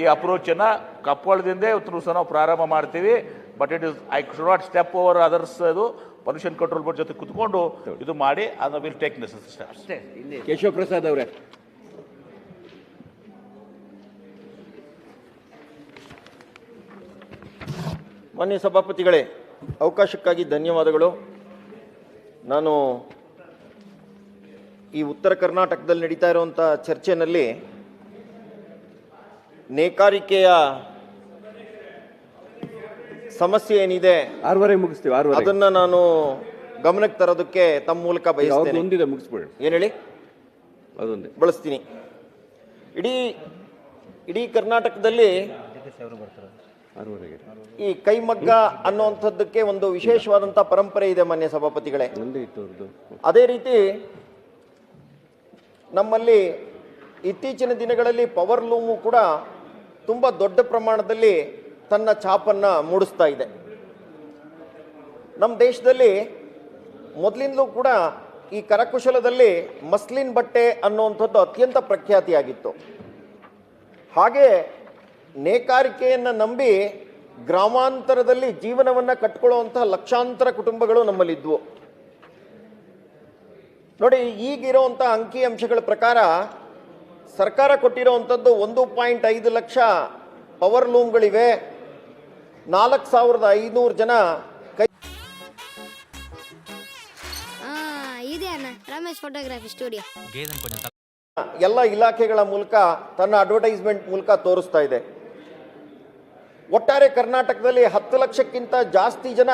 ಈ ಅಪ್ರೋಚನ್ನು ಕಪ್ಪಳದಿಂದ ಇವತ್ತು ಸಹ ನಾವು ಪ್ರಾರಂಭ ಮಾಡ್ತೀವಿ but it is I should not step over others ಅದು ಪೊಲ್ಯೂಷನ್ ಕಂಟ್ರೋಲ್ ಬೋರ್ಡ್ ಜೊತೆ ಕುತ್ಕೊಂಡು ಇದು ಮಾಡಿ ಅದನ್ನ ವಿಲ್ ಟೇಕ್ ನೆಸೆಸರಿ ಸ್ಟೆಪ್ಸ್ ಇಲ್ಲಿ ಕೇಶವ ಪ್ರಸಾದ್ ಅವರೇ. ಮಾನ್ಯ ಸಭಾಪತಿಗಳೇ ಅವಕಾಶಕ್ಕಾಗಿ ಧನ್ಯವಾದಗಳು. ನಾನು ಈ ಉತ್ತರ ಕರ್ನಾಟಕದಲ್ಲಿ ನಡೀತಾ ಇರುವಂಥ ಚರ್ಚೆನಲ್ಲಿ ನೇಕಾರಿಕೆಯ ಸಮಸ್ಯೆ ಏನಿದೆ? ಆರೂವರೆಗೆ ಮುಗಿಸ್ತೀವಿ ಆರೂವರೆ ಅದನ್ನ ನಾನು ಗಮನಕ್ಕೆ ತರೋದಕ್ಕೆ ತಮ್ಮ ಮೂಲಕ ಬಯಸ್ತೇನೆ. ಒಂದಿದೆ ಮುಗಿಸ್ಬಿಡಿ. ಏನು ಹೇಳಿ ಅದೊಂದು. ಬಳಸ್ತೀನಿ. ಇಡೀ ಇಡೀ ಕರ್ನಾಟಕದಲ್ಲಿ ಈ ಕೈಮಗ್ಗ ಅನ್ನುವಂಥದ್ದಕ್ಕೆ ಒಂದು ವಿಶೇಷವಾದಂಥ ಪರಂಪರೆ ಇದೆ ಮಾನ್ಯ ಸಭಾಪತಿಗಳೇ. ಅದೇ ರೀತಿ ನಮ್ಮಲ್ಲಿ ಇತ್ತೀಚಿನ ದಿನಗಳಲ್ಲಿ ಪವರ್ ಲೂಮು ಕೂಡ ತುಂಬ ದೊಡ್ಡ ಪ್ರಮಾಣದಲ್ಲಿ ತನ್ನ ಛಾಪನ್ನು ಮೂಡಿಸ್ತಾ ಇದೆ. ನಮ್ಮ ದೇಶದಲ್ಲಿ ಮೊದಲಿಂದಲೂ ಕೂಡ ಈ ಕರಕುಶಲದಲ್ಲಿ ಮಸ್ಲಿನ್ ಬಟ್ಟೆ ಅನ್ನುವಂಥದ್ದು ಅತ್ಯಂತ ಪ್ರಖ್ಯಾತಿಯಾಗಿತ್ತು. ಹಾಗೆ ನೇಕಾರಿಕೆಯನ್ನು ನಂಬಿ ಗ್ರಾಮಾಂತರದಲ್ಲಿ ಜೀವನವನ್ನು ಕಟ್ಕೊಳ್ಳುವಂತಹ ಲಕ್ಷಾಂತರ ಕುಟುಂಬಗಳು ನಮ್ಮಲ್ಲಿದ್ವು. ನೋಡಿ ಈಗಿರುವಂಥ ಅಂಕಿ ಅಂಶಗಳ ಪ್ರಕಾರ ಸರ್ಕಾರ ಕೊಟ್ಟಿರೋವಂಥದ್ದು ಒಂದು ಪಾಯಿಂಟ್ ಐದು ಲಕ್ಷ ಪವರ್ ಲೂಮ್ಗಳಿವೆ. ನಾಲ್ಕು ಸಾವಿರದ ಐನೂರು ಜನ ಕೈ ರಮೇಶ್ ಫೋಟೋಗ್ರಫಿ ಸ್ಟುಡಿಯೋ ಎಲ್ಲ ಇಲಾಖೆಗಳ ಮೂಲಕ ತನ್ನ ಅಡ್ವರ್ಟೈಸ್ಮೆಂಟ್ ಮೂಲಕ ತೋರಿಸ್ತಾ ಇದೆ. ಒಟ್ಟಾರೆ ಕರ್ನಾಟಕದಲ್ಲಿ ಹತ್ತು ಲಕ್ಷಕ್ಕಿಂತ ಜಾಸ್ತಿ ಜನ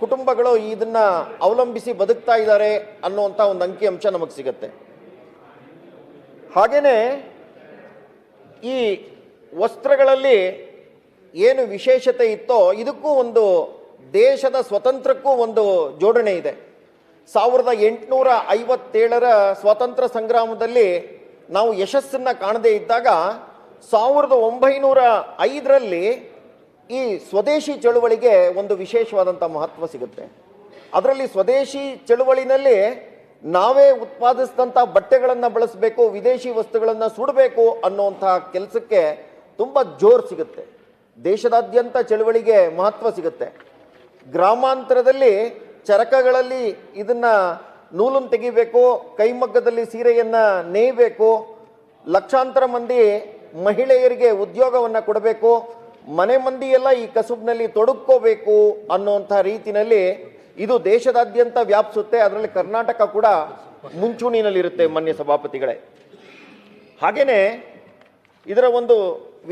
ಕುಟುಂಬಗಳು ಇದನ್ನು ಅವಲಂಬಿಸಿ ಬದುಕ್ತಾ ಇದ್ದಾರೆ ಅನ್ನುವಂಥ ಒಂದು ಅಂಕಿಅಂಶ ನಮಗೆ ಸಿಗುತ್ತೆ. ಹಾಗೇನೆ ಈ ವಸ್ತ್ರಗಳಲ್ಲಿ ಏನು ವಿಶೇಷತೆ ಇತ್ತೋ ಇದಕ್ಕೂ ಒಂದು ದೇಶದ ಸ್ವತಂತ್ರಕ್ಕೂ ಒಂದು ಜೋಡಣೆ ಇದೆ. ಸಾವಿರದ ಎಂಟುನೂರ ಐವತ್ತೇಳರ ಸ್ವಾತಂತ್ರ್ಯ ಸಂಗ್ರಾಮದಲ್ಲಿ ನಾವು ಯಶಸ್ಸನ್ನು ಕಾಣದೇ ಇದ್ದಾಗ ಸಾವಿರದ ಒಂಬೈನೂರ ಐದರಲ್ಲಿ ಈ ಸ್ವದೇಶಿ ಚಳುವಳಿಗೆ ಒಂದು ವಿಶೇಷವಾದಂಥ ಮಹತ್ವ ಸಿಗುತ್ತೆ. ಅದರಲ್ಲಿ ಸ್ವದೇಶಿ ಚಳುವಳಿನಲ್ಲಿ ನಾವೇ ಉತ್ಪಾದಿಸಿದಂಥ ಬಟ್ಟೆಗಳನ್ನು ಬಳಸಬೇಕು, ವಿದೇಶಿ ವಸ್ತುಗಳನ್ನು ಸುಡಬೇಕು ಅನ್ನುವಂತಹ ಕೆಲಸಕ್ಕೆ ತುಂಬ ಜೋರು ಸಿಗುತ್ತೆ. ದೇಶದಾದ್ಯಂತ ಚಳುವಳಿಗೆ ಮಹತ್ವ ಸಿಗುತ್ತೆ. ಗ್ರಾಮಾಂತರದಲ್ಲಿ ಚರಕಗಳಲ್ಲಿ ಇದನ್ನ ನೂಲನ್ನು ತೆಗಿಬೇಕು, ಕೈಮಗ್ಗದಲ್ಲಿ ಸೀರೆಯನ್ನು ನೇಯಬೇಕು, ಲಕ್ಷಾಂತರ ಮಂದಿ ಮಹಿಳೆಯರಿಗೆ ಉದ್ಯೋಗವನ್ನು ಕೊಡಬೇಕು, ಮನೆ ಮಂದಿಯೆಲ್ಲ ಈ ಕಸುಬಿನಲ್ಲಿ ತೊಡಗ್ಕೋಬೇಕು ಅನ್ನುವಂಥ ರೀತಿನಲ್ಲಿ ಇದು ದೇಶದಾದ್ಯಂತ ವ್ಯಾಪಿಸುತ್ತೆ, ಅದರಲ್ಲಿ ಕರ್ನಾಟಕ ಕೂಡ ಮುಂಚೂಣಿನಲ್ಲಿರುತ್ತೆ ಮಾನ್ಯ ಸಭಾಪತಿಗಳೇ. ಹಾಗೇನೆ ಇದರ ಒಂದು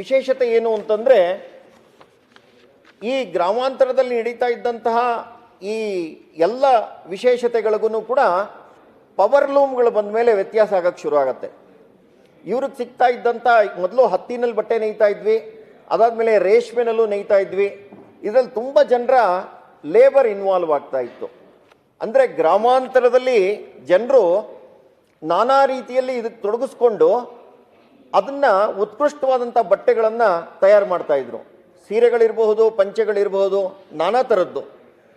ವಿಶೇಷತೆ ಏನು ಅಂತಂದ್ರೆ, ಈ ಗ್ರಾಮಾಂತರದಲ್ಲಿ ನಡೀತಾ ಇದ್ದಂತಹ ಈ ಎಲ್ಲ ವಿಶೇಷತೆಗಳಿಗೂ ಕೂಡ ಪವರ್ ಲೂಮ್ಗಳು ಬಂದ ಮೇಲೆ ವ್ಯತ್ಯಾಸ ಆಗಕ್ಕೆ ಶುರು ಆಗುತ್ತೆ. ಇವ್ರಿಗೆ ಸಿಗ್ತಾ ಇದ್ದಂಥ ಮೊದಲು ಹತ್ತಿನಲ್ಲಿ ಬಟ್ಟೆ ನೇಯ್ತಾ ಇದ್ವಿ, ಅದಾದಮೇಲೆ ರೇಷ್ಮೆನಲ್ಲೂ ನೇಯ್ತಾ ಇದ್ವಿ. ಇದರಲ್ಲಿ ತುಂಬ ಜನರ ಲೇಬರ್ ಇನ್ವಾಲ್ವ್ ಆಗ್ತಾ ಇತ್ತು. ಅಂದರೆ ಗ್ರಾಮಾಂತರದಲ್ಲಿ ಜನರು ನಾನಾ ರೀತಿಯಲ್ಲಿ ಇದಕ್ಕೆ ತೊಡಗಿಸ್ಕೊಂಡು ಅದನ್ನ ಉತ್ಕೃಷ್ಟವಾದಂಥ ಬಟ್ಟೆಗಳನ್ನು ತಯಾರು ಮಾಡ್ತಾ ಇದ್ರು. ಸೀರೆಗಳಿರಬಹುದು, ಪಂಚೆಗಳಿರಬಹುದು, ನಾನಾ ಥರದ್ದು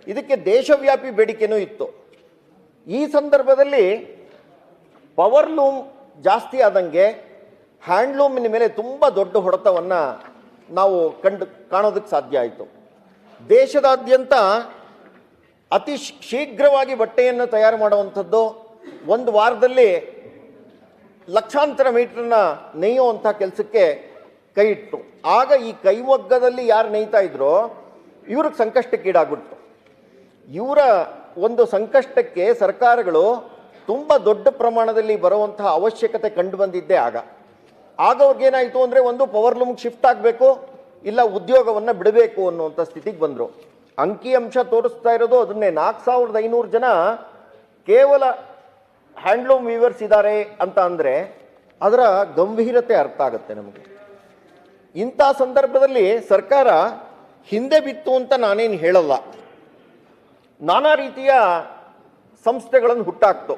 ಇದಕ್ಕೆ ದೇಶವ್ಯಾಪಿ ಬೇಡಿಕೆನೂ ಇತ್ತು. ಈ ಸಂದರ್ಭದಲ್ಲಿ ಪವರ್ ಲೂಮ್ ಜಾಸ್ತಿ ಆದಂಗೆ ಹ್ಯಾಂಡ್ಲೂಮಿನ ಮೇಲೆ ತುಂಬ ದೊಡ್ಡ ಹೊಡೆತವನ್ನು ನಾವು ಕಂಡು ಕಾಣೋದಕ್ಕೆ ಸಾಧ್ಯ ಆಯಿತು. ದೇಶದಾದ್ಯಂತ ಅತಿ ಶೀಘ್ರವಾಗಿ ಬಟ್ಟೆಯನ್ನು ತಯಾರು ಮಾಡುವಂಥದ್ದು ಒಂದು ವಾರದಲ್ಲಿ ಲಕ್ಷಾಂತರ ಮೀಟರ್ನ ನೇಯುವಂಥ ಕೆಲಸಕ್ಕೆ ಕೈ ಇಟ್ಟು. ಆಗ ಈ ಕೈಮಗ್ಗದಲ್ಲಿ ಯಾರು ನೇಯ್ತಾ ಇದ್ರೋ ಇವ್ರಿಗೆ ಸಂಕಷ್ಟಕ್ಕೀಡಾಗ್ಬಿಡ್ತು ಇವರ ಒಂದು ಸಂಕಷ್ಟಕ್ಕೆ ಸರ್ಕಾರಗಳು ತುಂಬ ದೊಡ್ಡ ಪ್ರಮಾಣದಲ್ಲಿ ಬರುವಂತಹ ಅವಶ್ಯಕತೆ ಕಂಡು ಬಂದಿದ್ದೆ ಆಗ. ಆಗ ಅವ್ರಿಗೇನಾಯಿತು ಅಂದರೆ ಒಂದು ಪವರ್ ಲೂಮ್ಗೆ ಶಿಫ್ಟ್ ಆಗಬೇಕು ಇಲ್ಲ ಉದ್ಯೋಗವನ್ನು ಬಿಡಬೇಕು ಅನ್ನುವಂಥ ಸ್ಥಿತಿಗೆ ಬಂದರು. ಅಂಕಿಅಂಶ ತೋರಿಸ್ತಾ ಇರೋದು ಅದನ್ನೇ. ನಾಲ್ಕು ಸಾವಿರದ ಐನೂರು ಜನ ಕೇವಲ ಹ್ಯಾಂಡ್ಲೂಮ್ ವೀವರ್ಸ್ ಇದ್ದಾರೆ ಅಂತ ಅಂದರೆ ಅದರ ಗಂಭೀರತೆ ಅರ್ಥ ಆಗುತ್ತೆ ನಮಗೆ. ಇಂಥ ಸಂದರ್ಭದಲ್ಲಿ ಸರ್ಕಾರ ಹಿಂದೆ ಬಿತ್ತು ಅಂತ ನಾನೇನು ಹೇಳಲ್ಲ. ನಾನಾ ರೀತಿಯ ಸಂಸ್ಥೆಗಳನ್ನು ಹುಟ್ಟಾಕ್ತು.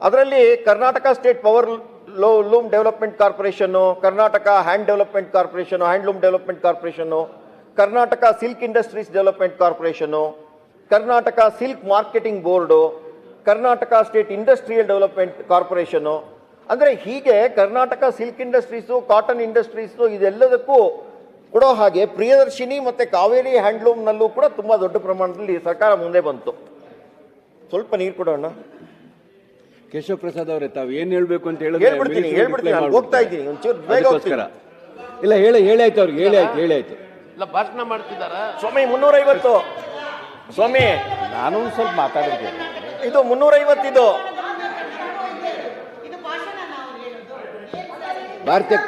ಅದರಲ್ಲಿ Karnataka state power loom development corporation, Karnataka hand development corporation handloom development corporation, Karnataka silk industries development corporation Karnataka silk marketing board, Karnataka state industrial development corporation ಅಂದರೆ ಹೀಗೆ Karnataka silk industries, cotton industries ಇದೆಲ್ಲದಕ್ಕೂ ಕೊಡೋ ಹಾಗೆ ಪ್ರಿಯದರ್ಶಿನಿ ಮತ್ತು ಕಾವೇರಿ ಹ್ಯಾಂಡ್ಲೂಮ್ನಲ್ಲೂ ಕೂಡ ತುಂಬ ದೊಡ್ಡ ಪ್ರಮಾಣದಲ್ಲಿ ಸರ್ಕಾರ ಮುಂದೆ ಬಂತು. ಸ್ವಲ್ಪ ನೀರು ಕೊಡೋಣ ಕೇಶವ ಪ್ರಸಾದ್ ಅವರೇ ತಾವು ಏನ್ ಹೇಳ್ಬೇಕು ಅಂತ ಹೇಳಿದ್ರೆ ಹೇಳ್ಬಿಡ್ತೀನಿ ಹೇಳ್ಬಿಡ್ತೀನಿ ನಾನು ಹೋಗ್ತಾ ಮಾಡ್ಬಿಡ್ತಾರೆ. ಇದ್ದೀನಿ ಒಂಚೂರು ಬೇಗ ಅದಕ್ಕೋಸ್ಕರ. ಹೋಗ್ತೀನಿ. ಇಲ್ಲ ಹೇಳಿ ಹೇಳಿ ಆಯ್ತು ಅವ್ರಿಗೆ ಹೇಳಿ ಆಯ್ತು ಹೇಳಿ ಆಯ್ತು. ಇಲ್ಲ ಭಾಷಣ ಮಾಡ್ತಿದಾರ ಸ್ವಾಮಿ ಮುನ್ನೂರೈವತ್ತು. ಸ್ವಾಮಿ. ನಾನು ಒಂದು ಸ್ವಲ್ಪ ಮಾತಾಡಿದ್ದೆ ಇದು ಮುನ್ನೂರೈವತ್ತಿದು. ಭಾರತೀಯ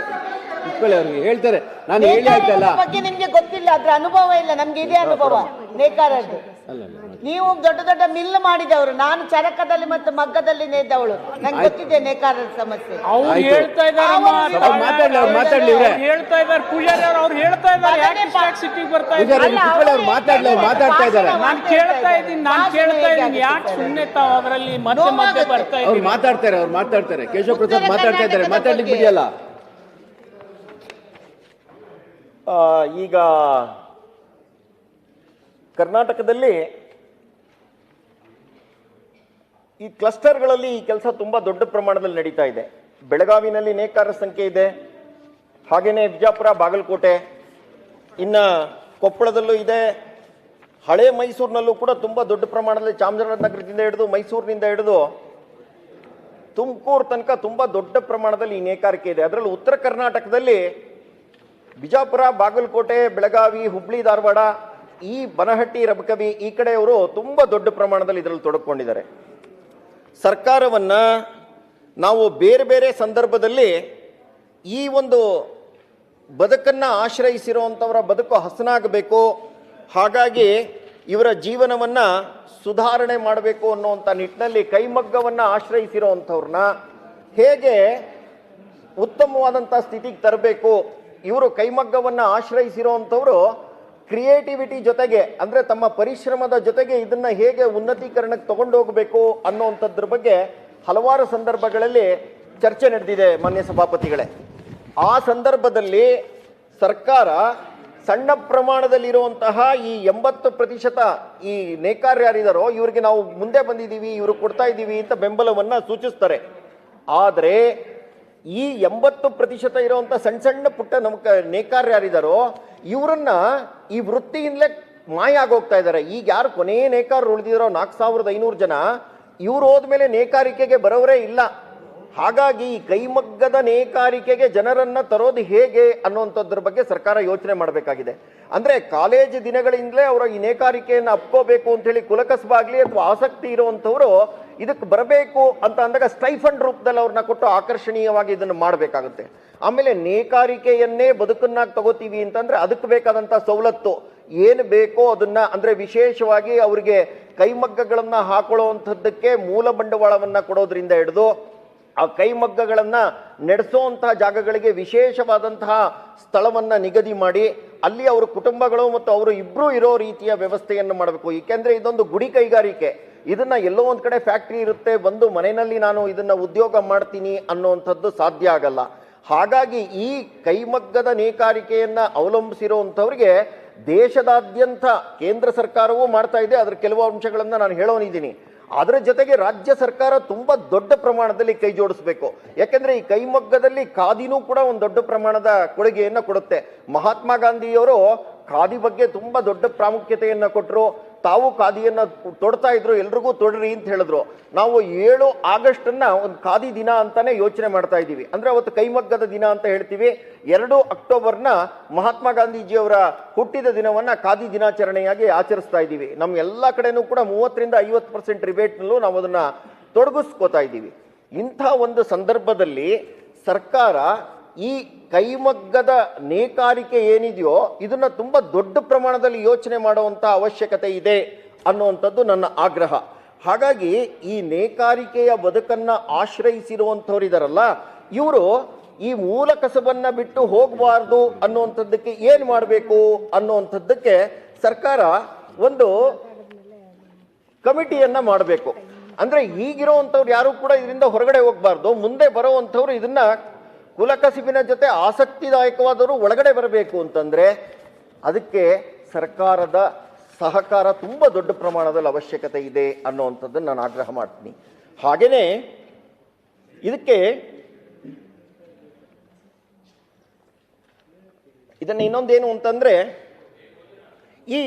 ಕುತ್ಕೊಳ್ಳಿ ಅವ್ರಿಗೆ ಹೇಳ್ತಾರೆ. ನಾನು ಹೇಳಿ ಆಯ್ತಲ್ಲ? ಬಗ್ಗೆ ನಿಮ್ಗೆ ಗೊತ್ತಿಲ್ಲ ಅದ್ರ ಅನುಭವ ಇಲ್ಲ ನಮ್ಗೆ ಇದೆ ಅನುಭವ. ನೇಕಾರದ್ದು ನೀವು ದೊಡ್ಡ ದೊಡ್ಡ ಮಿಲ್ ಮಾಡಿದವರು. ನಾನು ಚರಕದಲ್ಲಿ ಮತ್ತು ಮಗ್ಗದಲ್ಲಿ ನೇಯ್ದವಳು ನಂಗೆ ಗೊತ್ತಿದೆ ನೇಕಾರರ ಸಮಸ್ಯೆ. ಅವ್ರು ಹೇಳ್ತಾ ಇದ್ದಾರೆ ಮಾತಾಡ್ಲಿ ಅವ್ರು ಮಾತಾಡ್ಲಿ ಇವ್ರೆ. ಹೇಳ್ತಾ ಇದ್ದಾರೆ. ಪೂಜಾರಿ ಅವ್ರು ಅವ್ರು ಹೇಳ್ತಾ ಇದ್ದಾರೆ. ಯಾಕೆ ಇಷ್ಟಾಗಿ ಸಿಟ್ಟಿಗೆ ಬರ್ತಾ ಇದ್ದಾರೆ? ಅಲ್ಲಿ ಅವ್ರು ಮಾತಾಡ್ಲಿ ಅವ್ರು ಮಾತಾಡ್ತಾ ಇದ್ದಾರೆ. ನಾನು ಕೇಳ್ತಾ ಇದ್ದೀನಿ ನಾನು ಕೇಳ್ತಾ ಇದ್ದೀನಿ. ಯಾಕೆ ಸುಮ್ಮನೆ ತಾವು ಅದರಲ್ಲಿ ಮತ್ತೆ ಮತ್ತೆ ಬರ್ತಾ ಅವ್ರು ಮಾತಾಡ್ತಾರೆ ಅವ್ರು ಮಾತಾಡ್ತಾರೆ. ಕೇಶವ ಪ್ರಸಾದ್ ಮಾತಾಡ್ತಾ ಇದ್ದಾರೆ. ಮಾತಾಡ್ಲಿಕ್ಕೆ. ಬಿಡಿಯಲ್ಲ? ಆ, ಈಗ ಕರ್ನಾಟಕದಲ್ಲಿ ಈ ಕ್ಲಸ್ಟರ್ಗಳಲ್ಲಿ ಈ ಕೆಲಸ ತುಂಬ ದೊಡ್ಡ ಪ್ರಮಾಣದಲ್ಲಿ ನಡೀತಾ ಇದೆ. ಬೆಳಗಾವಿನಲ್ಲಿ ನೇಕಾರರ ಸಂಖ್ಯೆ ಇದೆ. ಹಾಗೆಯೇ ವಿಜಾಪುರ, ಬಾಗಲಕೋಟೆ, ಇನ್ನು ಕೊಪ್ಪಳದಲ್ಲೂ ಇದೆ. ಹಳೆ ಮೈಸೂರಿನಲ್ಲೂ ಕೂಡ ತುಂಬ ದೊಡ್ಡ ಪ್ರಮಾಣದಲ್ಲಿ ಚಾಮರಾಜನಗರದಿಂದ ಹಿಡಿದು ಮೈಸೂರಿನಿಂದ ಹಿಡಿದು ತುಮಕೂರು ತನಕ ತುಂಬ ದೊಡ್ಡ ಪ್ರಮಾಣದಲ್ಲಿ ಈ ನೇಕಾರಿಕೆ ಇದೆ. ಅದರಲ್ಲೂ ಉತ್ತರ ಕರ್ನಾಟಕದಲ್ಲಿ ಬಿಜಾಪುರ ಬಾಗಲಕೋಟೆ, ಬೆಳಗಾವಿ, ಹುಬ್ಳಿ, ಧಾರವಾಡ ಈ ಬನಹಟ್ಟಿ ರಬಕವಿ ಈ ಕಡೆಯವರು ತುಂಬ ದೊಡ್ಡ ಪ್ರಮಾಣದಲ್ಲಿ ಇದರಲ್ಲಿ ತೊಡಕೊಂಡಿದ್ದಾರೆ. ಸರ್ಕಾರವನ್ನ ನಾವು ಬೇರೆ ಬೇರೆ ಸಂದರ್ಭದಲ್ಲಿ ಈ ಒಂದು ಬದುಕನ್ನು ಆಶ್ರಯಿಸಿರುವಂಥವರ ಬದುಕು ಹಸನಾಗಬೇಕು, ಹಾಗಾಗಿ ಇವರ ಜೀವನವನ್ನ ಸುಧಾರಣೆ ಮಾಡಬೇಕು ಅನ್ನುವಂಥ ನಿಟ್ಟಿನಲ್ಲಿ ಕೈಮಗ್ಗವನ್ನ ಆಶ್ರಯಿಸಿರುವಂಥವ್ರನ್ನ ಹೇಗೆ ಉತ್ತಮವಾದಂಥ ಸ್ಥಿತಿಗೆ ತರಬೇಕು, ಇವರು ಕೈಮಗ್ಗವನ್ನು ಆಶ್ರಯಿಸಿರುವಂಥವ್ರು ಕ್ರಿಯೇಟಿವಿಟಿ ಜೊತೆಗೆ, ಅಂದರೆ ತಮ್ಮ ಪರಿಶ್ರಮದ ಜೊತೆಗೆ ಇದನ್ನ ಹೇಗೆ ಉನ್ನತೀಕರಣಕ್ಕೆ ತಗೊಂಡು ಹೋಗಬೇಕು ಅನ್ನುವಂಥದ್ರ ಬಗ್ಗೆ ಹಲವಾರು ಸಂದರ್ಭಗಳಲ್ಲಿ ಚರ್ಚೆ ನಡೆದಿದೆ ಮಾನ್ಯ ಸಭಾಪತಿಗಳೇ. ಆ ಸಂದರ್ಭದಲ್ಲಿ ಸರ್ಕಾರ ಸಣ್ಣ ಪ್ರಮಾಣದಲ್ಲಿರುವಂತಹ ಈ ಎಂಬತ್ತು ಪ್ರತಿಶತ ಈ ನೇಕಾರ ಯಾರಿದಾರೋ ಇವರಿಗೆ ನಾವು ಮುಂದೆ ಬಂದಿದ್ದೀವಿ, ಇವರು ಕೊಡ್ತಾ ಇದ್ದೀವಿ ಅಂತ ಬೆಂಬಲವನ್ನು ಸೂಚಿಸ್ತಾರೆ. ಆದರೆ ಈ ಎಂಬತ್ತು ಪ್ರತಿಶತ ಇರುವಂತ ಸಣ್ಣ ಸಣ್ಣ ಪುಟ್ಟ ನಮ್ಮ ನೇಕಾರ ಯಾರಿದಾರೋ ಇವರನ್ನ ಈ ವೃತ್ತಿಯಿಂದಲೇ ಮಾಯ ಆಗೋಗ್ತಾ ಇದ್ದಾರೆ ಈಗ ಯಾರು ಕೊನೆ ನೇಕಾರರು ಉಳಿದಿರೋ ನಾಲ್ಕು ಸಾವಿರದ ಐನೂರು ಜನ, ಇವ್ರು ಹೋದ್ಮೇಲೆ ನೇಕಾರಿಕೆಗೆ ಬರೋರೇ ಇಲ್ಲ. ಹಾಗಾಗಿ ಈ ಕೈಮಗ್ಗದ ನೇಕಾರಿಕೆಗೆ ಜನರನ್ನ ತರೋದು ಹೇಗೆ ಅನ್ನುವಂಥದ್ರ ಬಗ್ಗೆ ಸರ್ಕಾರ ಯೋಚನೆ ಮಾಡಬೇಕಾಗಿದೆ. ಅಂದ್ರೆ ಕಾಲೇಜ್ ದಿನಗಳಿಂದಲೇ ಅವರ ಈ ನೇಕಾರಿಕೆಯನ್ನು ಅಪ್ಕೋಬೇಕು ಅಂತ ಹೇಳಿ ಕುಲಕಸಬಾಗ್ಲಿ ಅಥವಾ ಆಸಕ್ತಿ ಇರುವಂಥವರು ಇದಕ್ಕೆ ಬರಬೇಕು ಅಂತ ಅಂದಾಗ ಸ್ಟೈಫಂಡ್ ರೂಪದಲ್ಲಿ ಅವ್ರನ್ನ ಕೊಟ್ಟು ಆಕರ್ಷಣೀಯವಾಗಿ ಇದನ್ನು ಮಾಡಬೇಕಾಗುತ್ತೆ. ಆಮೇಲೆ ನೇಕಾರಿಕೆಯನ್ನೇ ಬದುಕನ್ನಾಗಿ ತಗೋತೀವಿ ಅಂತಂದ್ರೆ ಅದಕ್ಕೆ ಬೇಕಾದಂತ ಸವಲತ್ತು. ಏನು ಬೇಕೋ ಅದನ್ನ ಅಂದ್ರೆ ವಿಶೇಷವಾಗಿ ಅವರಿಗೆ ಕೈಮಗ್ಗಗಳನ್ನು ಹಾಕೊಳ್ಳುವಂಥದ್ದಕ್ಕೆ ಮೂಲ ಬಂಡವಾಳವನ್ನು ಕೊಡೋದ್ರಿಂದ ಹಿಡಿದು ಆ ಕೈಮಗ್ಗಗಳನ್ನ ಅಂತಹ ಜಾಗಗಳಿಗೆ ವಿಶೇಷವಾದಂತಹ ಸ್ಥಳವನ್ನ ನಿಗದಿ ಮಾಡಿ ಅಲ್ಲಿ ಅವರ ಕುಟುಂಬಗಳು ಮತ್ತು ಅವರು ಇಬ್ರು ಇರೋ ರೀತಿಯ ವ್ಯವಸ್ಥೆಯನ್ನು ಮಾಡಬೇಕು. ಏಕೆಂದ್ರೆ ಇದೊಂದು ಗುಡಿ ಕೈಗಾರಿಕೆ. ಇದನ್ನ ಎಲ್ಲೋ ಒಂದ್ ಕಡೆ ಫ್ಯಾಕ್ಟ್ರಿ ಇರುತ್ತೆ, ಬಂದು ಮನೆಯಲ್ಲಿ ನಾನು ಇದನ್ನ ಉದ್ಯೋಗ ಮಾಡ್ತೀನಿ ಅನ್ನುವಂಥದ್ದು ಸಾಧ್ಯ ಆಗಲ್ಲ. ಹಾಗಾಗಿ ಈ ಕೈಮಗ್ಗದ ನೇಕಾರಿಕೆಯನ್ನ ಅವಲಂಬಿಸಿರುವಂಥವ್ರಿಗೆ ದೇಶದಾದ್ಯಂತ ಕೇಂದ್ರ ಸರ್ಕಾರವೂ ಮಾಡ್ತಾ ಇದೆ. ಅದರ ಕೆಲವು ಅಂಶಗಳನ್ನ ನಾನು ಹೇಳೋನಿದ್ದೀನಿ. ಅದರ ಜೊತೆಗೆ ರಾಜ್ಯ ಸರ್ಕಾರ ತುಂಬಾ ದೊಡ್ಡ ಪ್ರಮಾಣದಲ್ಲಿ ಕೈ ಜೋಡಿಸಬೇಕು. ಯಾಕೆಂದ್ರೆ ಈ ಕೈಮಗ್ಗದಲ್ಲಿ ಖಾದಿನೂ ಕೂಡ ಒಂದು ದೊಡ್ಡ ಪ್ರಮಾಣದ ಕೊಡುಗೆಯನ್ನ ಕೊಡುತ್ತೆ. ಮಹಾತ್ಮ ಗಾಂಧಿಯವರು ಖಾದಿ ಬಗ್ಗೆ ತುಂಬಾ ದೊಡ್ಡ ಪ್ರಾಮುಖ್ಯತೆಯನ್ನು ಕೊಟ್ಟರು ತಾವು ಖಾದಿಯನ್ನು ತೊಡ್ತಾ ಇದ್ರು, ಎಲ್ರಿಗೂ ತೊಡ್ರಿ ಅಂತ ಹೇಳಿದ್ರು. ನಾವು ಏಳು ಆಗಸ್ಟ್ ಅನ್ನ ಒಂದು ಖಾದಿ ದಿನ ಅಂತಾನೆ ಯೋಚನೆ ಮಾಡ್ತಾ ಇದ್ದೀವಿ. ಅಂದ್ರೆ ಅವತ್ತು ಕೈಮಗ್ಗದ ದಿನ ಅಂತ ಹೇಳ್ತೀವಿ. ಎರಡು ಅಕ್ಟೋಬರ್ನ ಮಹಾತ್ಮ ಗಾಂಧೀಜಿಯವರ ಹುಟ್ಟಿದ ದಿನವನ್ನ ಖಾದಿ ದಿನಾಚರಣೆಯಾಗಿ ಆಚರಿಸ್ತಾ ಇದ್ದೀವಿ. ನಮ್ಮ ಎಲ್ಲ ಕಡೆನೂ ಕೂಡ ಮೂವತ್ತರಿಂದ ಐವತ್ತು ಪರ್ಸೆಂಟ್ ರಿಬೇಟ್ನಲ್ಲೂ ನಾವು ಅದನ್ನ ತೊಡಗಿಸ್ಕೋತಾ ಇದ್ದೀವಿ. ಇಂಥ ಒಂದು ಸಂದರ್ಭದಲ್ಲಿ ಸರ್ಕಾರ ಈ ಕೈಮಗ್ಗದ ನೇಕಾರಿಕೆ ಏನಿದೆಯೋ ಇದನ್ನ ತುಂಬಾ ದೊಡ್ಡ ಪ್ರಮಾಣದಲ್ಲಿ ಯೋಚನೆ ಮಾಡುವಂತ ಅವಶ್ಯಕತೆ ಇದೆ ಅನ್ನುವಂಥದ್ದು ನನ್ನ ಆಗ್ರಹ. ಹಾಗಾಗಿ ಈ ನೇಕಾರಿಕೆಯ ಬದುಕನ್ನ ಆಶ್ರಯಿಸಿರುವಂಥವ್ರಿದಾರಲ್ಲ ಇವರು ಈ ಮೂಲ ಕಸಬನ್ನ ಬಿಟ್ಟು ಹೋಗಬಾರ್ದು ಅನ್ನುವಂಥದ್ದಕ್ಕೆ ಏನು ಮಾಡಬೇಕು ಅನ್ನುವಂಥದ್ದಕ್ಕೆ ಸರ್ಕಾರ ಒಂದು ಕಮಿಟಿಯನ್ನು ಮಾಡಬೇಕು. ಅಂದ್ರೆ ಈಗಿರೋವಂಥವ್ರು ಯಾರು ಕೂಡ ಇದರಿಂದ ಹೊರಗಡೆ ಹೋಗಬಾರ್ದು, ಮುಂದೆ ಬರೋವಂಥವ್ರು ಇದನ್ನ ಕುಲಕಸಿಬಿನ ಜೊತೆ ಆಸಕ್ತಿದಾಯಕವಾದರೂ ಒಳಗಡೆ ಬರಬೇಕು ಅಂತಂದರೆ ಅದಕ್ಕೆ ಸರ್ಕಾರದ ಸಹಕಾರ ತುಂಬ ದೊಡ್ಡ ಪ್ರಮಾಣದಲ್ಲಿ ಅವಶ್ಯಕತೆ ಇದೆ ಅನ್ನೋವಂಥದ್ದನ್ನು ನಾನು ಆಗ್ರಹ ಮಾಡ್ತೀನಿ. ಹಾಗೆಯೇ ಇದಕ್ಕೆ ಇದನ್ನು ಇನ್ನೊಂದೇನು ಅಂತಂದರೆ ಈ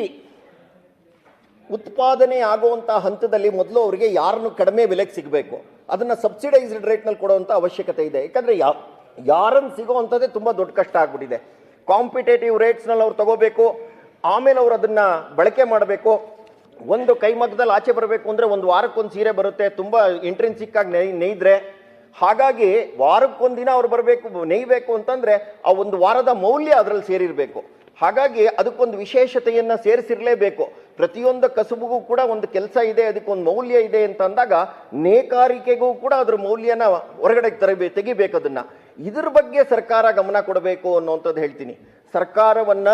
ಉತ್ಪಾದನೆ ಆಗುವಂಥ ಹಂತದಲ್ಲಿ ಮೊದಲು ಅವರಿಗೆ ಯಾರನ್ನು ಕಡಿಮೆ ಬೆಲೆಗೆ ಸಿಗಬೇಕು? ಅದನ್ನು ಸಬ್ಸಿಡೈಸ್ಡ್ ರೇಟ್ನಲ್ಲಿ ಕೊಡುವಂಥ ಅವಶ್ಯಕತೆ ಇದೆ. ಯಾಕಂದರೆ ಯಾವ ಯಾರನ್ನು ಸಿಗೋವಂಥದ್ದೇ ತುಂಬ ದೊಡ್ಡ ಕಷ್ಟ ಆಗ್ಬಿಟ್ಟಿದೆ. ಕಾಂಪಿಟೇಟಿವ್ ರೇಟ್ಸ್ನಲ್ಲಿ ಅವ್ರು ತಗೋಬೇಕು, ಆಮೇಲೆ ಅವ್ರು ಅದನ್ನು ಬಳಕೆ ಮಾಡಬೇಕು. ಒಂದು ಕೈಮಗ್ಗದಲ್ಲಿ ಆಚೆ ಬರಬೇಕು ಅಂದರೆ ಒಂದು ವಾರಕ್ಕೊಂದು ಸೀರೆ ಬರುತ್ತೆ, ತುಂಬ ಇಂಟ್ರೆನ್ಸಿಕ್ ಆಗಿ ನೈ ನೇಯ್ದರೆ ಹಾಗಾಗಿ ವಾರಕ್ಕೊಂದಿನ ಅವ್ರು ಬರಬೇಕು ನೇಯ್ಬೇಕು ಅಂತಂದ್ರೆ ಆ ಒಂದು ವಾರದ ಮೌಲ್ಯ ಅದರಲ್ಲಿ ಸೇರಿರಬೇಕು. ಹಾಗಾಗಿ ಅದಕ್ಕೊಂದು ವಿಶೇಷತೆಯನ್ನು ಸೇರಿಸಿರಲೇಬೇಕು. ಪ್ರತಿಯೊಂದು ಕಸುಬುಗೂ ಕೂಡ ಒಂದು ಕೆಲಸ ಇದೆ, ಅದಕ್ಕೊಂದು ಮೌಲ್ಯ ಇದೆ ಅಂತ ಅಂದಾಗ ನೇಕಾರಿಕೆಗೂ ಕೂಡ ಅದ್ರ ಮೌಲ್ಯನ ಹೊರಗಡೆ ತರಬೇಕು ತೆಗಿಬೇಕು ಅದನ್ನ. ಇದ್ರ ಬಗ್ಗೆ ಸರ್ಕಾರ ಗಮನ ಕೊಡಬೇಕು ಅನ್ನುವಂಥದ್ದು ಹೇಳ್ತೀನಿ. ಸರ್ಕಾರವನ್ನ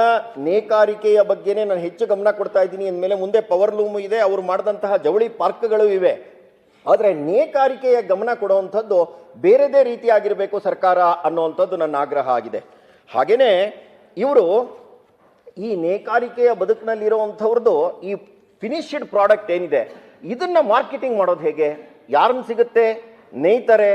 ನೇಕಾರಿಕೆಯ ಬಗ್ಗೆನೇ ನಾನು ಹೆಚ್ಚು ಗಮನ ಕೊಡ್ತಾ ಇದ್ದೀನಿ. ಅಂದಮೇಲೆ ಮುಂದೆ ಪವರ್ ಲೂಮ್ ಇದೆ, ಅವರು ಮಾಡಿದಂತಹ ಜವಳಿ ಪಾರ್ಕ್ಗಳು ಇವೆ. ಆದರೆ ನೇಕಾರಿಕೆಯ ಗಮನ ಕೊಡುವಂಥದ್ದು ಬೇರೆದೇ ರೀತಿಯಾಗಿರಬೇಕು ಸರ್ಕಾರ ಅನ್ನುವಂಥದ್ದು ನನ್ನ ಆಗ್ರಹ ಆಗಿದೆ. ಹಾಗೆಯೇ ಇವರು ಈ ನೇಕಾರಿಕೆಯ ಬದುಕಿನಲ್ಲಿರುವಂಥವ್ರದ್ದು ಈ ಫಿನಿಶ್ಡ್ ಪ್ರಾಡಕ್ಟ್ ಏನಿದೆ, ಇದನ್ನು ಮಾರ್ಕೆಟಿಂಗ್ ಮಾಡೋದು ಹೇಗೆ? ಯಾರನ್ನು ಸಿಗುತ್ತೆ? ನೇಯ್ತಾರೆ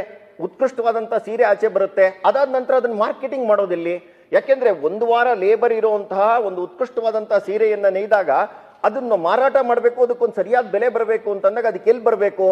ಉತ್ಕೃಷ್ಟವಾದಂಥ ಸೀರೆ ಆಚೆ ಬರುತ್ತೆ. ಅದಾದ ನಂತರ ಅದನ್ನ ಮಾರ್ಕೆಟಿಂಗ್ ಮಾಡೋದಿಲ್ಲಿ. ಯಾಕೆಂದ್ರೆ ಒಂದು ವಾರ ಲೇಬರ್ ಇರುವಂತಹ ಒಂದು ಉತ್ಕೃಷ್ಟವಾದಂಥ ಸೀರೆಯನ್ನ ನೇಯ್ದಾಗ ಅದನ್ನು ಮಾರಾಟ ಮಾಡಬೇಕು, ಅದಕ್ಕೊಂದು ಸರಿಯಾದ ಬೆಲೆ ಬರಬೇಕು ಅಂತಂದಾಗ ಅದಕ್ಕೆ ಎಲ್ಲಿ ಬರಬೇಕು?